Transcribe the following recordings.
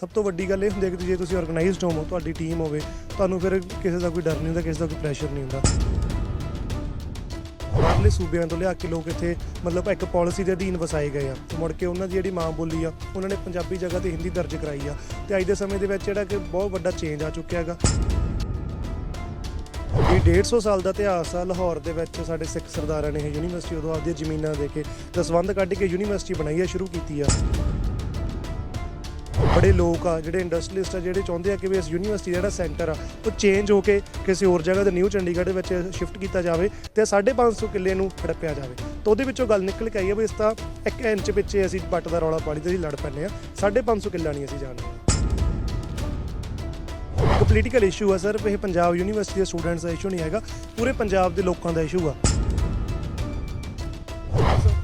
ਸਭ ਤੋਂ ਵੱਡੀ ਗੱਲ ਇਹ ਹੁੰਦੀ ਹੈ ਕਿ ਜੇ ਤੁਸੀਂ ਆਰਗੇਨਾਈਜ਼ਡ ਹੋਵੋ, ਤੁਹਾਡੀ ਟੀਮ ਹੋਵੇ, ਤੁਹਾਨੂੰ ਫਿਰ ਕਿਸੇ ਦਾ ਕੋਈ ਡਰ ਨਹੀਂ ਹੁੰਦਾ, ਕਿਸੇ ਦਾ ਕੋਈ ਪ੍ਰੈਸ਼ਰ ਨਹੀਂ ਹੁੰਦਾ। ਬਾਹਰਲੇ ਸੂਬਿਆਂ ਤੋਂ ਲਿਆ ਕੇ ਲੋਕ ਇੱਥੇ ਮਤਲਬ ਇੱਕ ਪਾਲਿਸੀ ਦੇ ਅਧੀਨ ਵਸਾਏ ਗਏ ਆ। ਮੁੜ ਕੇ ਉਹਨਾਂ ਦੀ ਜਿਹੜੀ ਮਾਂ ਬੋਲੀ ਆ, ਉਹਨਾਂ ਨੇ ਪੰਜਾਬੀ ਜਗ੍ਹਾ ਤੇ ਹਿੰਦੀ ਦਰਜ ਕਰਾਈ ਆ। ਤੇ ਅੱਜ ਦੇ ਸਮੇਂ ਦੇ ਵਿੱਚ ਜਿਹੜਾ ਕਿ ਬਹੁਤ ਵੱਡਾ ਚੇਂਜ ਆ ਚੁੱਕਿਆ ਹੈਗਾ। ਇਹ 150 ਸਾਲ ਦਾ ਇਤਿਹਾਸ ਆ ਲਾਹੌਰ ਦੇ ਵਿੱਚ, ਸਾਡੇ ਸਿੱਖ ਸਰਦਾਰਾਂ ਨੇ ਇਹ ਯੂਨੀਵਰਸਿਟੀ ਉਦੋਂ ਆਪਦੀਆਂ ਜ਼ਮੀਨਾਂ ਦੇ ਕੇ ਦਸਵੰਧ ਕੱਢ ਕੇ ਯੂਨੀਵਰਸਿਟੀ ਬਣਾਈ ਆ, ਸ਼ੁਰੂ ਕੀਤੀ ਆ। ਬੜੇ ਲੋਕ ਆ, ਜਿਹੜੇ ਇੰਡਸਟਰੀਲਿਸਟ ਆ, ਜਿਹੜੇ ਚਾਹੁੰਦੇ ਆ ਕਿ ਵੀ ਇਸ ਯੂਨੀਵਰਸਿਟੀ ਦਾ ਜਿਹੜਾ ਸੈਂਟਰ ਆ, ਉਹ ਚੇਂਜ ਹੋ ਕੇ ਕਿਸੇ ਹੋਰ ਜਗ੍ਹਾ ਤੇ ਨਿਊ ਚੰਡੀਗੜ੍ਹ ਦੇ ਵਿੱਚ ਸ਼ਿਫਟ ਕੀਤਾ ਜਾਵੇ ਤੇ 550 ਕਿੱਲੇ ਨੂੰ ਹੜੱਪਿਆ ਜਾਵੇ। ਤਾਂ ਉਹਦੇ ਵਿੱਚੋਂ ਗੱਲ ਨਿਕਲ ਕੇ ਆਈ ਆ ਵੀ ਇਸ ਤਾਂ ਇੱਕ ਇੰਚ ਪਿੱਛੇ ਅਸੀਂ ਪੱਟ ਦਾ ਰੌਲਾ ਪਾਣੀ ਤੇ ਅਸੀਂ ਲੜ ਪੈਂਦੇ ਆ। 550 ਕਿੱਲਾ ਨਹੀਂ ਅਸੀਂ ਜਾਣਦੇ। ਇੱਕ ਪੋਲੀਟੀਕਲ ਇਸ਼ੂ ਆ ਸਰ, ਇਹ ਪੰਜਾਬ ਯੂਨੀਵਰਸਿਟੀ ਦੇ ਸਟੂਡੈਂਟਸ ਦਾ ਇਸ਼ੂ ਨਹੀਂ ਹੈਗਾ, ਪੂਰੇ ਪੰਜਾਬ ਦੇ ਲੋਕਾਂ ਦਾ ਇਸ਼ੂ ਆ।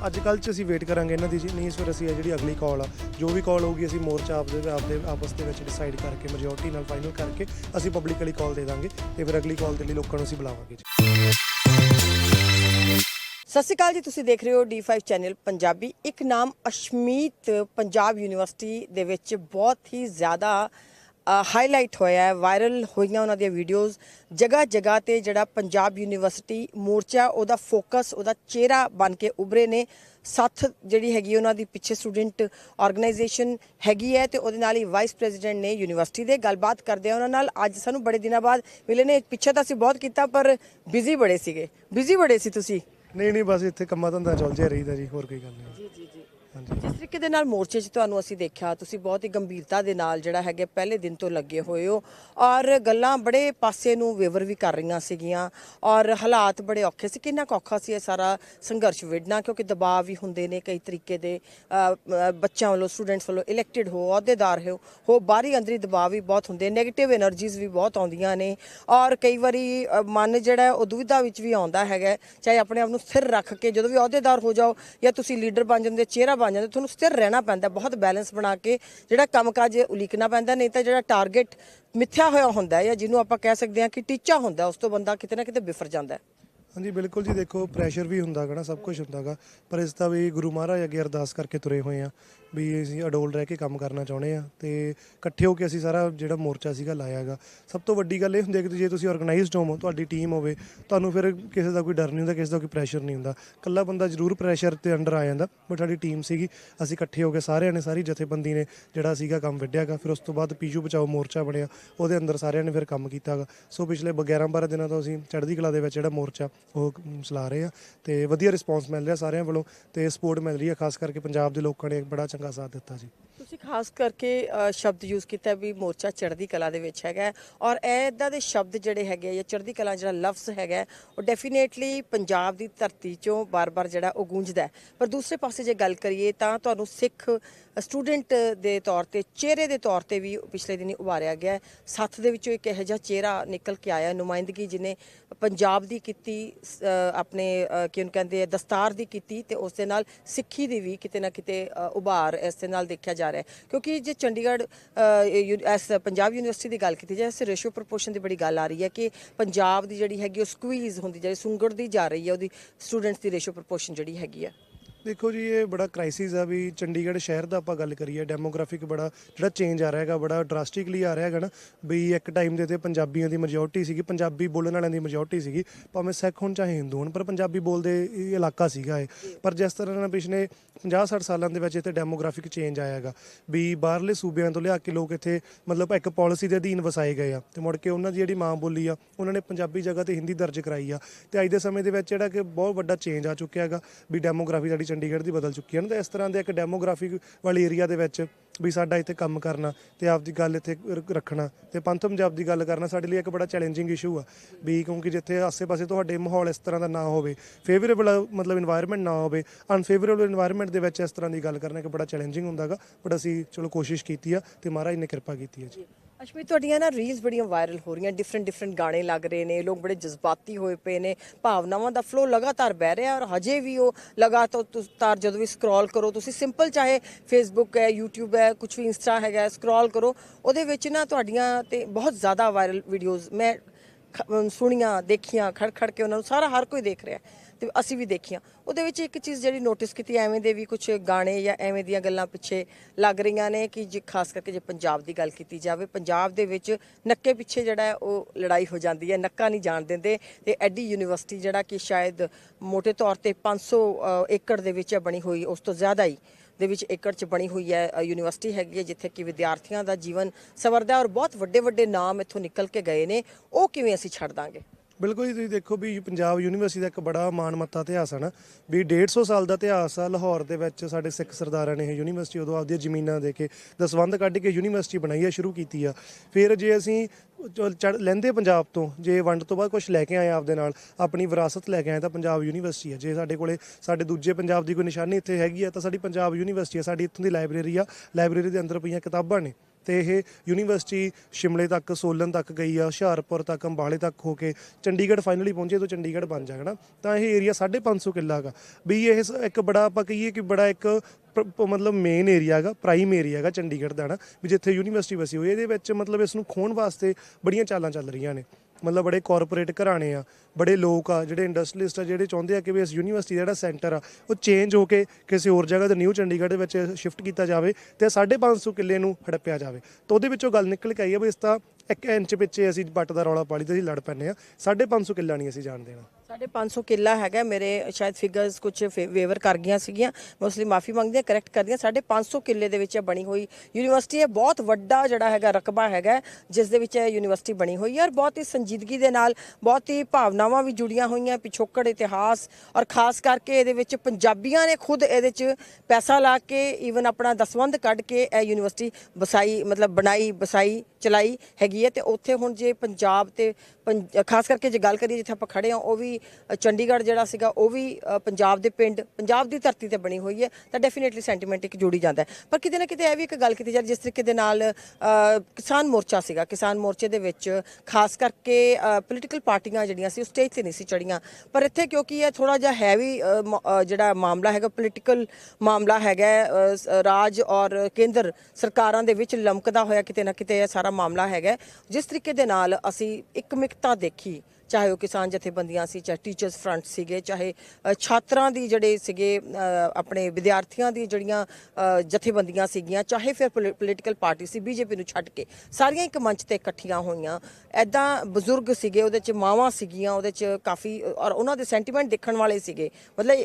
ਅੱਜ ਕੱਲ੍ਹ ਚ ਅਸੀਂ ਵੇਟ ਕਰਾਂਗੇ ਇਹਨਾਂ ਦੀ ਜੀ, ਨਹੀਂ ਇਸ ਵਾਰ ਅਸੀਂ ਇਹ ਜਿਹੜੀ ਅਗਲੀ ਕਾਲ ਆ, ਜੋ ਵੀ ਕਾਲ ਹੋਊਗੀ ਅਸੀਂ ਮੋਰਚਾ ਆਪਦੇ ਆਪਦੇ ਆਪਸ ਦੇ ਵਿੱਚ ਡਿਸਾਈਡ ਕਰਕੇ ਮੈਜੋਰਟੀ ਨਾਲ ਫਾਈਨਲ ਕਰਕੇ ਅਸੀਂ ਪਬਲਿਕਲੀ ਕਾਲ ਦੇ ਦਾਂਗੇ ਤੇ ਫਿਰ ਅਗਲੀ ਕਾਲ ਦੇ ਲਈ ਲੋਕਾਂ ਨੂੰ ਅਸੀਂ ਬੁਲਾਵਾਂਗੇ ਜੀ। ਸਤਿ ਸ਼੍ਰੀ ਅਕਾਲ ਜੀ, ਤੁਸੀਂ ਦੇਖ ਰਹੇ ਹੋ D5 ਚੈਨਲ ਪੰਜਾਬੀ। ਇੱਕ ਨਾਮ ਅਸ਼ਮੀਤ ਪੰਜਾਬ ਯੂਨੀਵਰਸਿਟੀ ਦੇ ਵਿੱਚ ਬਹੁਤ ਹੀ ਜ਼ਿਆਦਾ ਹਾਈਲਾਈਟ ਹੋਇਆ ਹੈ ਵਾਇਰਲ ਹੋਈਆਂ ਉਹਨਾਂ ਦੀਆਂ ਵੀਡੀਓਜ਼ ਜਗ੍ਹਾ ਜਗ੍ਹਾ ਤੇ ਜਿਹੜਾ ਪੰਜਾਬ ਯੂਨੀਵਰਸਿਟੀ ਮੋਰਚਾ ਉਹਦਾ ਫੋਕਸ ਉਹਦਾ ਚਿਹਰਾ ਬਣ ਕੇ ਉਭਰੇ ਨੇ। ਸੱਥ ਜਿਹੜੀ ਹੈਗੀ ਉਹਨਾਂ ਦੀ ਪਿੱਛੇ ਸਟੂਡੈਂਟ ਆਰਗੇਨਾਈਜੇਸ਼ਨ ਹੈਗੀ ਹੈ ਤੇ ਉਹਦੇ ਨਾਲ ਹੀ ਵਾਈਸ ਪ੍ਰੈਜ਼ੀਡੈਂਟ ਨੇ ਯੂਨੀਵਰਸਿਟੀ ਦੇ ਗੱਲਬਾਤ ਕਰਦੇ ਆ ਉਹਨਾਂ ਨਾਲ ਅੱਜ ਸਾਨੂੰ ਬੜੇ ਦਿਨਾਂ ਬਾਅਦ ਮਿਲੇ ਨੇ। ਪਿੱਛੇ ਤਾਂ ਅਸੀਂ ਬਹੁਤ ਕੀਤਾ ਪਰ ਬਿਜ਼ੀ ਬੜੇ ਸੀਗੇ। ਬਿਜ਼ੀ ਬੜੇ ਸੀ ਤੁਸੀਂ? ਨਹੀਂ ਨਹੀਂ ਬਸ ਇੱਥੇ ਕੰਮਾਂ ਧੰਦਾ ਚੱਲ ਜਿਆ ਰਹੀਦਾ ਜੀ ਹੋਰ ਕੋਈ ਗੱਲ ਨਹੀਂ। ਜੀ ਜੀ ਜੀ। ਜਿਸ ਤਰੀਕੇ ਦੇ ਨਾਲ ਮੋਰਚੇ 'ਚ ਤੁਹਾਨੂੰ ਅਸੀਂ ਦੇਖਿਆ, ਤੁਸੀਂ ਬਹੁਤ ਹੀ ਗੰਭੀਰਤਾ ਦੇ ਨਾਲ ਜਿਹੜਾ ਹੈਗੇ ਪਹਿਲੇ ਦਿਨ ਤੋਂ ਲੱਗੇ ਹੋਏ ਹੋ ਔਰ ਗੱਲਾਂ ਬੜੇ ਪਾਸੇ ਨੂੰ ਵੇਵਰ ਵੀ ਕਰ ਰਹੀਆਂ ਸੀਗੀਆਂ ਔਰ ਹਾਲਾਤ ਬੜੇ ਔਖੇ ਸੀ। ਕਿੰਨਾ ਔਖਾ ਸੀ ਇਹ ਸਾਰਾ ਸੰਘਰਸ਼ ਵਿੜਨਾ ਕਿਉਂਕਿ ਦਬਾਅ ਵੀ ਹੁੰਦੇ ਨੇ ਕਈ ਤਰੀਕੇ ਦੇ। ਬੱਚਿਆਂ ਵੱਲੋਂ ਸਟੂਡੈਂਟਸ ਵੱਲੋਂ ਇਲੈਕਟਿਡ ਹੋ, ਅਹੁਦੇਦਾਰ ਹੋ ਹੋ ਬਾਹਰੀ ਅੰਦਰੀ ਦਬਾਅ ਵੀ ਬਹੁਤ ਹੁੰਦੇ ਨੈਗੇਟਿਵ એનર્ਜੀਜ਼ ਵੀ ਬਹੁਤ ਆਉਂਦੀਆਂ ਨੇ ਔਰ ਕਈ ਵਾਰੀ ਮਨ ਜਿਹੜਾ ਉਹ ਦੁਵਿਧਾ ਵਿੱਚ ਵੀ ਆਉਂਦਾ ਹੈਗਾ, ਚਾਹੇ ਆਪਣੇ ਆਪ ਨੂੰ ਸਥਿਰ ਰੱਖ ਕੇ ਜਦੋਂ ਵੀ ਅਹੁਦੇਦਾਰ ਹੋ ਜਾਓ ਜਾਂ ਤੁਸੀਂ ਲੀਡਰ ਬਣ ਜਾਂਦੇ, ਚਿਹਰਾ ਬਣ ਜਾਂਦੇ, ਤੁਹਾਨੂੰ ਸਥਿਰ ਰਹਿਣਾ ਪੈਂਦਾ, ਬਹੁਤ ਬੈਲੈਂਸ ਬਣਾ ਕੇ ਜਿਹੜਾ ਕੰਮਕਾਜ ਉਲੀਕਣਾ ਪੈਂਦਾ, ਨਹੀਂ ਤਾਂ ਜਿਹੜਾ ਟਾਰਗੇਟ ਮਿੱਥਿਆ ਹੋਇਆ ਹੁੰਦਾ ਹੈ ਜਾਂ ਜਿਹਨੂੰ ਆਪਾਂ ਕਹਿ ਸਕਦੇ ਹਾਂ ਕਿ ਟੀਚਾ ਹੁੰਦਾ ਉਸ ਤੋਂ ਬੰਦਾ ਕਿਤੇ ਨਾ ਕਿਤੇ ਬਿਫਰ ਜਾਂਦਾ ਹੈ। ਹਾਂਜੀ, ਬਿਲਕੁਲ ਜੀ, ਦੇਖੋ ਪ੍ਰੈਸ਼ਰ ਵੀ ਹੁੰਦਾ ਗਾ ਨਾ, ਸਭ ਕੁਝ ਹੁੰਦਾਗਾ ਪਰ ਇਸ ਦਾ ਵੀ ਗੁਰੂ ਮਹਾਰਾਜ ਅੱਗੇ ਅਰਦਾਸ ਕਰਕੇ ਤੁਰੇ ਹੋਏ ਆ, ਵੀ ਅਸੀਂ ਅਡੋਲ ਰਹਿ ਕੇ ਕੰਮ ਕਰਨਾ ਚਾਹੁੰਦੇ ਆ ਤੇ ਇਕੱਠੇ ਹੋ ਕੇ ਅਸੀਂ ਸਾਰਾ ਜਿਹੜਾ ਮੋਰਚਾ ਸੀਗਾ ਲਾਇਆਗਾ ਸਭ ਤੋਂ ਵੱਡੀ ਗੱਲ ਇਹ ਹੁੰਦੀ ਹੈ ਕਿ ਜੇ ਤੁਸੀਂ ਆਰਗੇਨਾਈਜ਼ਡ ਹੋਵੋ, ਤੁਹਾਡੀ ਟੀਮ ਹੋਵੇ, ਤੁਹਾਨੂੰ ਫਿਰ ਕਿਸੇ ਦਾ ਕੋਈ ਡਰ ਨਹੀਂ ਹੁੰਦਾ, ਕਿਸੇ ਦਾ ਕੋਈ ਪ੍ਰੈਸ਼ਰ ਨਹੀਂ ਹੁੰਦਾ। ਇਕੱਲਾ ਬੰਦਾ ਜ਼ਰੂਰ ਪ੍ਰੈਸ਼ਰ ਤੇ ਅੰਡਰ ਆ ਜਾਂਦਾ ਬਟ ਸਾਡੀ ਟੀਮ ਸੀਗੀ, ਅਸੀਂ ਇਕੱਠੇ ਹੋ ਕੇ ਸਾਰਿਆਂ ਨੇ, ਸਾਰੀ ਜਥੇਬੰਦੀ ਨੇ ਜਿਹੜਾ ਸੀਗਾ ਕੰਮ ਵਿੱਢਿਆਗਾ ਫਿਰ ਉਸ ਤੋਂ ਬਾਅਦ ਪੀਜੂ ਬਚਾਓ ਮੋਰਚਾ ਬਣਿਆ, ਉਹਦੇ ਅੰਦਰ ਸਾਰਿਆਂ ਨੇ ਫਿਰ ਕੰਮ ਕੀਤਾਗਾ ਸੋ ਪਿਛਲੇ 11 12 ਦਿਨਾਂ ਤੋਂ ਅਸੀਂ ਚੜ੍ਹਦੀ ਕਲਾ ਦੇ ਵਿੱਚ ਜਿਹੜਾ ਮੋਰਚਾ ਉਹ ਚਲਾ ਰਹੇ ਆ ਤੇ ਵਧੀਆ ਰਿਸਪੌਂਸ ਮਿਲ ਰਿਹਾ ਸਾਰਿਆਂ ਵੱਲੋਂ ਤੇ ਸਪੋਰਟ ਮਿਲ ਰਹੀ ਹੈ ਖਾਸ ਕਰਕੇ ਪੰਜਾਬ ਦੇ ਲੋਕਾਂ ਨੇ ਬੜਾ ਚੰਗਾ ਸਾਥ ਦਿੱਤਾ ਜੀ। ਤੁਸੀਂ ਖਾਸ ਕਰਕੇ ਸ਼ਬਦ ਯੂਜ਼ ਕੀਤਾ ਵੀ ਮੋਰਚਾ ਚੜ੍ਹਦੀ ਕਲਾ ਦੇ ਵਿੱਚ ਹੈਗਾ ਔਰ ਇਹ ਇਦਾਂ ਦੇ ਸ਼ਬਦ ਜਿਹੜੇ ਹੈਗੇ ਆ ਜਾਂ ਚੜ੍ਹਦੀ ਕਲਾ ਜਿਹੜਾ ਲਫ਼ਜ਼ ਹੈਗਾ ਉਹ ਡੈਫੀਨੇਟਲੀ ਪੰਜਾਬ ਦੀ ਧਰਤੀ ਚੋਂ ਬਾਰ-ਬਾਰ ਜਿਹੜਾ ਉਹ ਗੂੰਜਦਾ ਪਰ ਦੂਸਰੇ ਪਾਸੇ ਜੇ ਗੱਲ ਕਰੀਏ ਤਾਂ ਤੁਹਾਨੂੰ ਸਿੱਖ ਸਟੂਡੈਂਟ ਦੇ ਤੌਰ ਤੇ ਚਿਹਰੇ ਦੇ ਤੌਰ ਤੇ ਵੀ ਪਿਛਲੇ ਦਿਨੀ ਉਭਾਰਿਆ ਗਿਆ ਸੱਥ ਦੇ ਵਿੱਚੋਂ ਇੱਕ ਇਹੋ ਜਿਹਾ ਚਿਹਰਾ ਨਿਕਲ ਕੇ ਆਇਆ ਨੁਮਾਇੰਦਗੀ ਜਿਹਨੇ ਪੰਜਾਬ ਦੀ ਕੀਤੀ ਆਪਣੇ ਅ, ਉਹਨੂੰ ਕਹਿੰਦੇ ਆ ਦਸਤਾਰ ਦੀ ਕੀਤੀ ਤੇ ਉਸ ਦੇ ਨਾਲ ਸਿੱਖੀ ਦੀ ਵੀ ਕਿਤੇ ਨਾ ਕਿਤੇ ਉਭਾਰ ਇਸ ਦੇ ਨਾਲ ਦੇਖਿਆ ਜਾ ਰਿਹਾ ਕਿਉਂਕਿ ਜੇ ਚੰਡੀਗੜ੍ਹ ਅ, ਯੂ- ਇਸ ਪੰਜਾਬ ਯੂਨੀਵਰਸਿਟੀ ਦੀ ਗੱਲ ਕੀਤੀ ਜਾਏ ਇਸ ਰੇਸ਼ੋ ਪ੍ਰੋਪੋਰਸ਼ਨ ਦੀ ਬੜੀ ਗੱਲ ਆ ਰਹੀ ਹੈ ਕਿ ਪੰਜਾਬ ਦੀ ਜਿਹੜੀ ਹੈਗੀ ਉਹ ਸਕੁਈਜ਼ ਹੁੰਦੀ ਜਾ ਰਹੀ ਸੁੰਗੜਦੀ ਜਾ ਰਹੀ ਹੈ ਉਹਦੀ ਸਟੂਡੈਂਟਸ ਦੀ ਰੇਸ਼ੋ ਪ੍ਰੋਪੋਰਸ਼ਨ ਜਿਹੜੀ ਹੈਗੀ ਆ ਦੇਖੋ ਜੀ, ਇਹ ਬੜਾ ਕ੍ਰਾਈਸਿਸ ਆ ਵੀ ਚੰਡੀਗੜ੍ਹ ਸ਼ਹਿਰ ਦਾ ਆਪਾਂ ਗੱਲ ਕਰੀਏ ਡੈਮੋਗ੍ਰਾਫਿਕ ਬੜਾ, ਜਿਹੜਾ ਚੇਂਜ ਆ ਰਿਹਾ ਹੈਗਾ, ਬੜਾ ਡਰਾਸਟਿਕਲੀ ਆ ਰਿਹਾ ਹੈਗਾ ਨਾ, ਵੀ ਇੱਕ ਟਾਈਮ ਦੇ ਤੇ ਪੰਜਾਬੀਆਂ ਦੀ ਮੈਜੋਰਟੀ ਸੀਗੀ, ਪੰਜਾਬੀ ਬੋਲਣ ਵਾਲਿਆਂ ਦੀ ਮੈਜੋਰਟੀ ਸੀਗੀ, ਭਾਵੇਂ ਸਿੱਖ ਹੋਣ ਚਾਹੇ ਹਿੰਦੂ ਹੋਣ, ਪਰ ਪੰਜਾਬੀ ਬੋਲਦੇ ਇਲਾਕਾ ਸੀਗਾ ਇਹ। ਪਰ ਜਿਸ ਤਰ੍ਹਾਂ ਨਾਲ ਪਿਛਲੇ 50 60 ਸਾਲਾਂ ਦੇ ਵਿੱਚ ਇੱਥੇ ਡੈਮੋਗ੍ਰਾਫਿਕ ਚੇਂਜ ਆਇਆ ਹੈਗਾ, ਵੀ ਬਾਹਰਲੇ ਸੂਬਿਆਂ ਤੋਂ ਲਿਆ ਕੇ ਲੋਕ ਇੱਥੇ ਮਤਲਬ ਇੱਕ ਪਾਲਿਸੀ ਦੇ ਅਧੀਨ ਵਸਾਏ ਗਏ ਆ, ਤੇ ਮੁੜ ਕੇ ਉਹਨਾਂ ਦੀ ਜਿਹੜੀ ਮਾਂ ਬੋਲੀ ਆ, ਉਹਨਾਂ ਨੇ ਪੰਜਾਬੀ ਜਗ੍ਹਾ ਤੇ ਹਿੰਦੀ ਦਰਜ ਕਰਾਈ ਆ, ਤੇ ਅੱਜ ਦੇ ਸਮੇਂ ਦੇ ਵਿੱਚ ਜਿਹੜਾ ਕਿ ਬਹੁਤ ਵੱਡਾ ਚੇਂਜ ਆ ਚੁੱਕਿਆ ਹੈਗਾ, ਵੀ ਡੈਮੋਗ੍ਰਾਫੀ ਸਾਡੀ ਚੰਡੀਗੜ੍ਹ ਦੀ ਬਦਲ ਚੁੱਕੀ ਹਨ ਤਾਂ ਇਸ ਤਰ੍ਹਾਂ ਦੇ ਇੱਕ ਡੈਮੋਗ੍ਰਾਫਿਕ ਵਾਲੀ ਏਰੀਆ ਦੇ ਵਿੱਚ ਵੀ ਸਾਡਾ ਇੱਥੇ ਕੰਮ ਕਰਨਾ ਤੇ ਆਪਦੀ ਗੱਲ ਇੱਥੇ ਰ- ਰੱਖਣਾ ਤੇ ਪੰਥ ਪੰਜਾਬ ਦੀ ਗੱਲ ਕਰਨਾ ਸਾਡੇ ਲਈ ਇੱਕ ਬੜਾ ਚੈਲੰਜਿੰਗ ਇਸ਼ੂ ਆ ਵੀ ਕਿਉਂਕਿ ਜਿੱਥੇ ਆਸੇ-ਪਾਸੇ ਤੁਹਾਡੇ ਮਾਹੌਲ ਇਸ ਤਰ੍ਹਾਂ ਦਾ ਨਾ ਹੋਵੇ ਫੇਵਰੇਬਲ ਮਤਲਬ এনवायरमेंट ਨਾ ਹੋਵੇ ਅਨਫੇਵਰੇਬਲ এনवायरमेंट ਦੇ ਵਿੱਚ ਇਸ ਤਰ੍ਹਾਂ ਦੀ ਗੱਲ ਕਰਨਾ ਇੱਕ ਬੜਾ ਚੈਲੰਜਿੰਗ ਹੁੰਦਾਗਾ ਬਟ ਅਸੀਂ ਚਲੋ ਕੋਸ਼ਿਸ਼ ਕੀਤੀ ਆ ਤੇ ਮਹਾਰਾਜ ਨੇ ਕਿਰਪਾ ਕੀਤੀ ਆ ਜੀ। ਅਸ਼ਮੀ, ਤੁਹਾਡੀਆਂ ਨਾ ਰੀਲਸ ਬੜੀਆਂ ਵਾਇਰਲ ਹੋ ਰਹੀਆਂ ਡਿਫਰੈਂਟ ਡਿਫਰੈਂਟ ਗਾਣੇ ਲੱਗ ਰਹੇ ਨੇ, ਲੋਕ ਬੜੇ ਜਜ਼ਬਾਤੀ ਹੋਏ ਪਏ ਨੇ, ਭਾਵਨਾਵਾਂ ਦਾ ਫਲੋ ਲਗਾਤਾਰ ਬਹਿ ਰਿਹਾ ਔਰ ਹਜੇ ਵੀ ਉਹ ਲਗਾਤਾਰ ਜਦੋਂ ਵੀ ਸਕਰੋਲ ਕਰੋ, ਤੁਸੀਂ ਸਿੰਪਲ ਚਾਹੇ ਫੇਸਬੁੱਕ ਹੈ, YouTube ਹੈ ਕੁਝ ਵੀ ਇੰਸਟਾ ਹੈਗਾ ਸਕਰੋਲ ਕਰੋ, ਉਹਦੇ ਵਿੱਚ ਨਾ ਤੁਹਾਡੀਆਂ ਤੇ ਬਹੁਤ ਜ਼ਿਆਦਾ ਵਾਇਰਲ ਵੀਡੀਓਜ਼ ਮੈਂ ਸੁਣੀਆਂ, ਦੇਖੀਆਂ ਖੜ ਖੜ ਕੇ ਉਹਨਾਂ ਨੂੰ ਸਾਰਾ ਹਰ ਕੋਈ ਦੇਖ ਰਿਹਾ ਤੇ ਅਸੀਂ ਵੀ ਦੇਖੀਆਂ। ਉਹਦੇ ਵਿੱਚ ਇੱਕ ਚੀਜ਼ ਜਿਹੜੀ ਨੋਟਿਸ ਕੀਤੀ ਐਵੇਂ ਦੇ ਵੀ ਕੁਝ ਗਾਣੇ ਜਾਂ ਐਵੇਂ ਦੀਆਂ ਗੱਲਾਂ ਪਿੱਛੇ ਲੱਗ ਰਹੀਆਂ ਨੇ ਕਿ ਜੇ ਖਾਸ ਕਰਕੇ ਜੇ ਪੰਜਾਬ ਦੀ ਗੱਲ ਕੀਤੀ ਜਾਵੇ ਪੰਜਾਬ ਦੇ ਵਿੱਚ ਨੱਕੇ ਪਿੱਛੇ ਜਿਹੜਾ ਹੈ ਉਹ ਲੜਾਈ ਹੋ ਜਾਂਦੀ ਹੈ ਨੱਕਾ ਨਹੀਂ ਜਾਣ ਦਿੰਦੇ ਤੇ ਐਡੀ ਯੂਨੀਵਰਸਿਟੀ ਜਿਹੜਾ ਕਿ ਸ਼ਾਇਦ ਮੋਟੇ ਤੌਰ ਤੇ 500 ਅ, ਏਕੜ ਦੇ ਵਿੱਚ ਹੈ ਬਣੀ ਹੋਈ ਉਸ ਤੋਂ ਜ਼ਿਆਦਾ ਹੀ ਦੇ ਵਿੱਚ ਏਕੜ ਚ ਬਣੀ ਹੋਈ ਹੈ ਯੂਨੀਵਰਸਿਟੀ ਹੈਗੀ ਹੈ ਜਿੱਥੇ ਕਿ ਵਿਦਿਆਰਥੀਆਂ ਦਾ ਜੀਵਨ ਸਵਰਦਾ ਔਰ ਬਹੁਤ ਵੱਡੇ ਵੱਡੇ ਨਾਮ ਇੱਥੋਂ ਨਿਕਲ ਕੇ ਗਏ ਨੇ। ਉਹ ਕਿਵੇਂ ਅਸੀਂ ਛੱਡ ਦਾਂਗੇ? ਬਿਲਕੁਲ ਜੀ, ਤੁਸੀਂ ਦੇਖੋ ਵੀ ਪੰਜਾਬ ਯੂਨੀਵਰਸਿਟੀ ਦਾ ਇੱਕ ਬੜਾ ਮਾਣਮੱਤਾ ਇਤਿਹਾਸ ਹੈ ਨਾ, ਵੀ 150 ਸਾਲ ਦਾ ਇਤਿਹਾਸ ਆ ਲਾਹੌਰ ਦੇ ਵਿੱਚ ਸਾਡੇ ਸਿੱਖ ਸਰਦਾਰਾਂ ਨੇ ਇਹ ਯੂਨੀਵਰਸਿਟੀ ਉਦੋਂ ਆਪਦੀਆਂ ਜ਼ਮੀਨਾਂ ਦੇ ਕੇ ਦਸਵੰਧ ਕੱਢ ਕੇ ਯੂਨੀਵਰਸਿਟੀ ਬਣਾਈ ਆ, ਸ਼ੁਰੂ ਕੀਤੀ ਆ। ਫਿਰ ਜੇ ਅਸੀਂ ਚੜ੍ਹ- ਲੈਂਦੇ ਪੰਜਾਬ ਤੋਂ, ਜੇ ਵੰਡ ਤੋਂ ਬਾਅਦ ਕੁਝ ਲੈ ਕੇ ਆਏ ਆਪਦੇ ਨਾਲ, ਆਪਣੀ ਵਿਰਾਸਤ ਲੈ ਕੇ ਆਏ ਤਾਂ ਪੰਜਾਬ ਯੂਨੀਵਰਸਿਟੀ ਆ। ਜੇ ਸਾਡੇ ਕੋਲੇ ਸਾਡੇ ਦੂਜੇ ਪੰਜਾਬ ਦੀ ਕੋਈ ਨਿਸ਼ਾਨੀ ਇੱਥੇ ਹੈਗੀ ਆ ਤਾਂ ਸਾਡੀ ਪੰਜਾਬ ਯੂਨੀਵਰਸਿਟੀ ਆ, ਸਾਡੀ ਇੱਥੋਂ ਦੀ ਲਾਇਬ੍ਰੇਰੀ ਆ, ਲਾਇਬ੍ਰੇਰੀ ਦੇ ਅੰਦਰ ਪਈਆਂ ਕਿਤਾਬਾਂ ਨੇ। ਤੇ ਇਹ ਯੂਨੀਵਰਸਿਟੀ ਸ਼ਿਮਲੇ ਤੱਕ, ਸੋਲਨ ਤੱਕ ਗਈ ਆ, ਹੁਸ਼ਿਆਰਪੁਰ ਤੱਕ, ਅੰਬਾਲੇ ਤੱਕ ਹੋ ਕੇ ਚੰਡੀਗੜ੍ਹ ਫਾਈਨਲੀ ਪਹੁੰਚੇ ਤੋਂ ਚੰਡੀਗੜ੍ਹ ਬਣ ਜਾਗਾ ਨਾ ਤਾਂ ਇਹ ਏਰੀਆ 550 ਕਿੱਲਾ ਹੈਗਾ। ਵੀ ਇਹ ਸ- ਇੱਕ ਬੜਾ ਆਪਾਂ ਕਹੀਏ ਕਿ ਬੜਾ ਇੱਕ ਪ- ਮਤਲਬ ਮੇਨ ਏਰੀਆ ਹੈਗਾ ਪ੍ਰਾਈਮ ਏਰੀਆ ਹੈਗਾ ਚੰਡੀਗੜ੍ਹ ਦਾ ਨਾ ਵੀ ਜਿੱਥੇ ਯੂਨੀਵਰਸਿਟੀ ਵਸੀ ਹੋਈ ਇਹਦੇ ਵਿੱਚ ਮਤਲਬ ਇਸ ਨੂੰ ਖੋਣ ਵਾਸਤੇ ਬੜੀਆਂ ਚਾਲਾਂ ਚੱਲ ਰਹੀਆਂ ਨੇ। ਮਤਲਬ ਬੜੇ ਕਾਰਪੋਰੇਟ ਘਰਾਣੇ ਆ ਬੜੇ ਲੋਕ ਆ, ਜਿਹੜੇ ਇੰਡਸਟਰੀਲਿਸਟ ਆ, ਜਿਹੜੇ ਚਾਹੁੰਦੇ ਆ ਕਿ ਵੀ ਇਸ ਯੂਨੀਵਰਸਿਟੀ ਦਾ ਜਿਹੜਾ ਸੈਂਟਰ ਆ, ਉਹ ਚੇਂਜ ਹੋ ਕੇ ਕਿਸੇ ਹੋਰ ਜਗ੍ਹਾ ਤੇ ਨਿਊ ਚੰਡੀਗੜ੍ਹ ਦੇ ਵਿੱਚ ਸ਼ਿਫਟ ਕੀਤਾ ਜਾਵੇ ਤੇ 550 ਕਿੱਲੇ ਨੂੰ ਹੜੱਪਿਆ ਜਾਵੇ। ਤਾਂ ਉਹਦੇ ਵਿੱਚੋਂ ਗੱਲ ਨਿਕਲ ਕੇ ਆਈ ਆ ਵੀ ਇਸ ਤਾਂ ਇੱਕ ਇੰਚ ਪਿੱਛੇ ਅਸੀਂ ਬੱਟ ਦਾ ਰੌਲਾ ਪਾਲੀ ਤੇ ਅਸੀਂ ਲੜ ਪੈਂਦੇ ਆ। 550 ਕਿੱਲਾ ਨਹੀਂ ਅਸੀਂ ਜਾਣ ਦੇਣਾ। ਸਾਢੇ 500 ਕਿੱਲਾ ਹੈਗਾ, ਮੇਰੇ ਸ਼ਾਇਦ ਫਿਗਰਸ ਕੁਝ ਵੇਵਰ ਕਰ ਗਈਆਂ ਸੀਗੀਆਂ ਮੈਂ ਉਸ ਲਈ ਮਾਫੀ ਮੰਗਦੀ ਹਾਂ ਕਰੈਕਟ ਕਰਦੀ ਹਾਂ ਸਾਢੇ 500 ਕਿੱਲੇ ਦੇ ਵਿੱਚ ਬਣੀ ਹੋਈ ਯੂਨੀਵਰਸਿਟੀ ਹੈ, ਬਹੁਤ ਵੱਡਾ ਜਿਹੜਾ ਹੈਗਾ ਰਕਬਾ ਹੈਗਾ, ਜਿਸ ਦੇ ਵਿੱਚ ਇਹ ਯੂਨੀਵਰਸਿਟੀ ਬਣੀ ਹੋਈ ਹੈ ਔਰ ਬਹੁਤ ਹੀ ਸੰਜੀਦਗੀ ਦੇ ਨਾਲ, ਬਹੁਤ ਹੀ ਭਾਵਨਾ ਭਾਵਨਾਵਾਂ ਵੀ ਜੁੜੀਆਂ ਹੋਈਆਂ, ਪਿਛੋਕੜ, ਇਤਿਹਾਸ ਔਰ ਖਾਸ ਕਰਕੇ ਇਹਦੇ ਵਿੱਚ ਪੰਜਾਬੀਆਂ ਨੇ ਖੁਦ ਇਹਦੇ 'ਚ ਪੈਸਾ ਲਾ ਕੇ ਈਵਨ ਆਪਣਾ ਦਸਵੰਧ ਕੱਢ ਕੇ ਇਹ ਯੂਨੀਵਰਸਿਟੀ ਬਸਾਈ, ਮਤਲਬ ਬਣਾਈ, ਬਸਾਈ, ਚਲਾਈ ਹੈਗੀ ਹੈ ਤੇ ਉੱਥੇ ਹੁਣ ਜੇ ਪੰਜਾਬ ਤੇ ਖਾਸ ਕਰਕੇ ਜੇ ਗੱਲ ਕਰੀਏ ਜਿੱਥੇ ਆਪਾਂ ਖੜੇ ਹਾਂ, ਉਹ ਵੀ ਚੰਡੀਗੜ੍ਹ ਜਿਹੜਾ ਸੀਗਾ, ਉਹ ਵੀ ਪੰਜਾਬ ਦੇ ਪਿੰਡ, ਪੰਜਾਬ ਦੀ ਧਰਤੀ ਤੇ ਬਣੀ ਹੋਈ ਹੈ ਤਾਂ ਡੈਫੀਨਿਟਲੀ ਸੈਂਟੀਮੈਂਟ ਇੱਕ ਜੁੜੀ ਜਾਂਦਾ ਪਰ ਕਿਤੇ ਨਾ ਕਿਤੇ ਇਹ ਵੀ ਇੱਕ ਗੱਲ ਕੀਤੀ ਜਾ ਜਿਸ ਤਰੀਕੇ ਦੇ ਨਾਲ ਕਿਸਾਨ ਮੋਰਚਾ ਸੀਗਾ, ਕਿਸਾਨ ਮੋਰਚੇ ਦੇ ਵਿੱਚ ਖਾਸ ਕਰਕੇ ਪੋਲੀਟੀਕਲ ਪਾਰਟੀਆਂ ਜਿਹੜੀਆਂ ਸੀ, ਉਸ ਸਟੇਜ ਤੇ ਨਹੀਂ ਸੀ ਚੜੀਆਂ ਪਰ ਇੱਥੇ ਕਿਉਂਕਿ ਇਹ ਥੋੜਾ ਜਿਹਾ ਹੈਵੀ ਜਿਹੜਾ ਮਾਮਲਾ ਹੈਗਾ ਪੋਲੀਟੀਕਲ ਮਾਮਲਾ ਹੈਗਾ ਰਾਜ ਔਰ ਕੇਂਦਰ ਸਰਕਾਰਾਂ ਦੇ ਵਿੱਚ ਲਮਕਦਾ ਹੋਇਆ ਕਿਤੇ ਨਾ ਕਿਤੇ ਇਹ ਸਾਰਾ ਮਾਮਲਾ ਹੈਗਾ। ਜਿਸ ਤਰੀਕੇ ਦੇ ਨਾਲ ਅਸੀਂ ਇੱਕਮਿਕਤਾ ਦੇਖੀ ਚਾਹੇ ਉਹ ਕਿਸਾਨ ਜਥੇਬੰਦੀਆਂ ਸੀ, ਚਾਹੇ ਟੀਚਰਸ ਫਰੰਟ ਸੀਗੇ, ਚਾਹੇ ਛਾਤਰਾਂ ਦੀ ਜਿਹੜੇ ਸੀਗੇ ਆਪਣੇ ਵਿਦਿਆਰਥੀਆਂ ਦੀ ਜਿਹੜੀਆਂ ਜਥੇਬੰਦੀਆਂ ਸੀਗੀਆਂ, ਚਾਹੇ ਫਿਰ ਪੋਲੀਟੀਕਲ ਪਾਰਟੀ ਸੀ, ਬੀਜੇਪੀ ਨੂੰ ਛੱਡ ਕੇ, ਸਾਰੀਆਂ ਇੱਕ ਮੰਚ ਤੇ ਇਕੱਠੀਆਂ ਹੋਈਆਂ। ਐਦਾਂ ਬਜ਼ੁਰਗ ਸੀਗੇ, ਉਹਦੇ ਚ ਮਾਵਾਂ ਸੀਗੀਆਂ, ਉਹਦੇ ਚ ਕਾਫੀ, ਔਰ ਉਹਨਾਂ ਦੇ ਸੈਂਟੀਮੈਂਟ ਦੇਖਣ ਵਾਲੇ ਸੀਗੇ। ਮਤਲਬ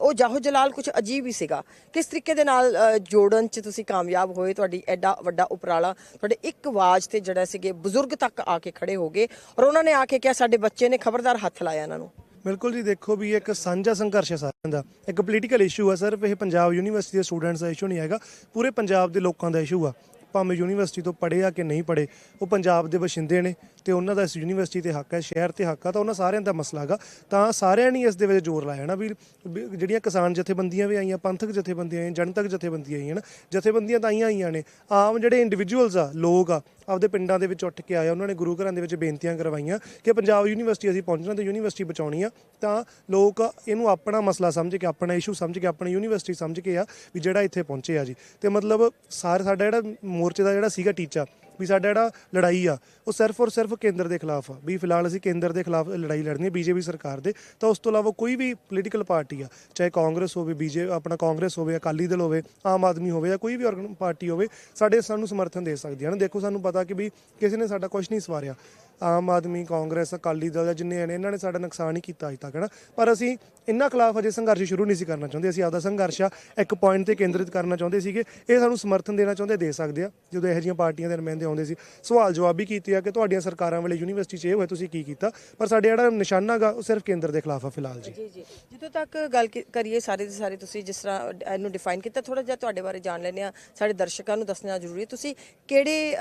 ਉਹ ਜਾਹੋ ਜਲਾਲ ਕੁਝ ਅਜੀਬ ਹੀ ਸੀਗਾ। ਕਿਸ ਤਰੀਕੇ ਦੇ ਨਾਲ ਜੋੜਨ ਚ ਤੁਸੀਂ ਕਾਮਯਾਬ ਹੋਏ? ਤੁਹਾਡੀ ਐਡਾ ਵੱਡਾ ਉਪਰਾਲਾ, ਤੁਹਾਡੇ ਇੱਕ ਆਵਾਜ਼ ਤੇ ਜਿਹੜਾ ਸੀਗੇ, ਬਜ਼ੁਰਗ ਤੱਕ ਆ ਕੇ ਖੜੇ ਹੋ ਗਏ, ਔਰ ਉਹਨਾਂ ਨੇ ਆ ਕੇ ਕਿਹਾ ਸਾਡੇ ਬੱਚੇ ਨੇ ਖਬਰਦਾਰ ਹੱਥ ਲਾਇਆ ਇਹਨਾਂ ਨੂੰ। ਬਿਲਕੁਲ ਜੀ, ਦੇਖੋ ਵੀ ਇੱਕ ਸਾਂਝਾ ਸੰਘਰਸ਼ ਹੈ ਸਾਰਿਆਂ ਦਾ। ਇੱਕ ਪੋਲੀਟੀਕਲ ਇਸ਼ੂ ਆ ਸਿਰਫ, ਇਹ ਪੰਜਾਬ ਯੂਨੀਵਰਸਿਟੀ ਦੇ ਸਟੂਡੈਂਟਸ ਦਾ ਇਸ਼ੂ ਨਹੀਂ ਹੈਗਾ। ਪੂਰੇ ਪੰਜਾਬ ਦੇ ਲੋਕਾਂ ਦਾ ਇਸ਼ੂ ਆ। ਭਾਵੇਂ ਯੂਨੀਵਰਸਿਟੀ ਤੋਂ ਪੜ੍ਹੇ ਆ ਕਿ ਨਹੀਂ ਪੜ੍ਹੇ, ਉਹ ਪੰਜਾਬ ਦੇ ਵਸਿੰਦੇ ਨੇ। ਤੇ ਉਹਨਾਂ ਦਾ ਇਸ ਯੂਨੀਵਰਸਿਟੀ ਤੇ ਹੱਕ ਹੈ, ਸ਼ਹਿਰ ਤੇ ਹੱਕ ਆ, ਤਾਂ ਉਹਨਾਂ ਸਾਰਿਆਂ ਦਾ ਮਸਲਾ ਹੈਗਾ। ਤਾਂ ਸਾਰਿਆਂ ਨੇ ਇਸ ਦੇ ਵਿੱਚ ਜ਼ੋਰ ਲਾਇਆ ਨਾ ਵੀ ਜਿਹੜੀਆਂ ਕਿਸਾਨ ਜਥੇਬੰਦੀਆਂ ਵੀ ਆਈਆਂ, ਪੰਥਕ ਜਥੇਬੰਦੀਆਂ ਆਈਆਂ, ਜਨਤਕ ਜਥੇਬੰਦੀਆਂ ਆਈਆਂ ਨਾ, ਜਥੇਬੰਦੀਆਂ ਤਾਂ ਆਈਆਂ ਆਈਆਂ ਨੇ। ਆਮ ਜਿਹੜੇ ਇੰਡੀਵਿਜੂਅਲਸ ਆ, ਲੋਕ ਆ, ਆਪਦੇ ਪਿੰਡਾਂ ਦੇ ਵਿੱਚ ਉੱਠ ਕੇ ਆਏ ਉਹਨਾਂ ਨੇ ਗੁਰੂ ਘਰਾਂ ਦੇ ਵਿੱਚ ਬੇਨਤੀਆਂ ਕਰਵਾਈਆਂ ਕਿ ਪੰਜਾਬ ਯੂਨੀਵਰਸਿਟੀ ਅਸੀਂ ਪਹੁੰਚਣਾ ਤੇ ਯੂਨੀਵਰਸਿਟੀ ਬਚਾਉਣੀ ਆ। ਤਾਂ ਲੋਕ ਇਹਨੂੰ ਆਪਣਾ ਮਸਲਾ ਸਮਝ ਕੇ, ਆਪਣਾ ਇਸ਼ੂ ਸਮਝ ਕੇ, ਆਪਣੀ ਯੂਨੀਵਰਸਿਟੀ ਸਮਝ ਕੇ ਆ ਵੀ ਜਿਹੜਾ ਇੱਥੇ ਪਹੁੰਚੇ ਆ ਜੀ। ਤੇ ਮਤਲਬ ਸਾਰੇ, ਸਾਡਾ ਜਿਹੜਾ ਮੋਰਚੇ ਦਾ ਜਿਹੜਾ ਸੀਗਾ ਟੀਚਾ ਵੀ ਸਾਡਾ ਜਿਹੜਾ ਲੜਾਈ ਆ, ਉਹ ਸਿਰਫ ਔਰ ਸਿਰਫ ਕੇਂਦਰ ਦੇ ਖਿਲਾਫ ਆ। ਵੀ ਫਿਲਹਾਲ ਅਸੀਂ ਕੇਂਦਰ ਦੇ ਖਿਲਾਫ ਲੜਾਈ ਲੜਨੀ ਹੈ, ਬੀਜੇਪੀ ਸਰਕਾਰ ਦੇ। ਤਾਂ ਉਸ ਤੋਂ ਇਲਾਵਾ ਕੋਈ ਵੀ ਪੋਲੀਟੀਕਲ ਪਾਰਟੀ ਆ, ਚਾਹੇ ਕਾਂਗਰਸ ਹੋਵੇ, ਬੀਜੇ, ਆਪਣਾ ਕਾਂਗਰਸ ਹੋਵੇ ਅਕਾਲੀ ਦਲ ਹੋਵੇ, ਆਮ ਆਦਮੀ ਹੋਵੇ ਜਾਂ ਕੋਈ ਵੀ organ- ਪਾਰਟੀ ਹੋਵੇ, ਸਾਡੇ ਸਾਨੂੰ ਸਮਰਥਨ ਦੇ ਸਕਦੀ ਹੈ। ਨਾ ਦੇਖੋ, ਸਾਨੂੰ ਪਤਾ ਕਿ ਵੀ ਕਿਸੇ ਨੇ ਸਾਡਾ ਕੁਝ ਨਹੀਂ ਸਵਾਰਿਆ। ਆਮ ਆਦਮੀ, ਕਾਂਗਰਸ, ਅਕਾਲੀ ਦਲ ਜਾਂ ਜਿੰਨੇ ਨੇ, ਇਹਨਾਂ ਨੇ ਸਾਡਾ ਨੁਕਸਾਨ ਹੀ ਕੀਤਾ ਅਜ ਤੱਕ ਹੈ ਨਾ ਪਰ ਅਸੀਂ ਇਹਨਾਂ ਖਿਲਾਫ ਅਜੇ ਸੰਘਰਸ਼ ਸ਼ੁਰੂ ਨਹੀਂ ਸੀ ਕਰਨਾ ਚਾਹੁੰਦੇ। ਅਸੀਂ ਆਪਦਾ ਸੰਘਰਸ਼ ਆ ਇੱਕ ਪੁਆਇੰਟ ਤੇ ਕੇਂਦਰਿਤ ਕਰਨਾ ਚਾਹੁੰਦੇ ਸੀਗੇ। ਇਹ ਸਾਨੂੰ ਸਮਰਥਨ ਦੇਣਾ ਚਾਹੁੰਦੇ, ਦੇ ਸਕਦੇ ਆ। ਜਦੋਂ ਇਹੋ ਜਿਹੀਆਂ ਪਾਰਟੀਆਂ ਦੇ ਨੁਮਾਇੰਦੇ ਆਉਂਦੇ ਸੀ, ਸਵਾਲ ਜਵਾਬ ਵੀ ਕੀਤੇ ਆ ਕਿ ਤੁਹਾਡੀਆਂ ਸਰਕਾਰਾਂ ਵੇਲੇ ਯੂਨੀਵਰਸਿਟੀ 'ਚ ਇਹ ਹੋਇਆ, ਤੁਸੀਂ ਕੀ ਕੀਤਾ? ਪਰ ਸਾਡੇ ਜਿਹੜਾ ਨਿਸ਼ਾਨਾ ਗਾ, ਉਹ ਸਿਰਫ ਕੇਂਦਰ ਦੇ ਖਿਲਾਫ ਆ ਫਿਲਹਾਲ ਜੀ। ਜੀ ਜੀ। ਜਿੱਥੋਂ ਤੱਕ ਗੱਲ ਕੀ- ਕਰੀਏ ਸਾਰੇ ਦੇ ਸਾਰੇ, ਤੁਸੀਂ ਜਿਸ ਤਰ੍ਹਾਂ ਇਹਨੂੰ ਡਿਫਾਈਨ ਕੀਤਾ ਥੋੜਾ ਜਿਹਾ ਤੁਹਾਡੇ ਬਾਰੇ ਜਾਣ ਲੈਂਦੇ ਆ ਸਾਡੇ ਦਰਸ਼ਕਾਂ ਨੂੰ ਦੱਸਣਾ ਜ਼ਰੂਰੀ ਹੈ। ਤੁਸੀਂ ਕਿਹੜੇ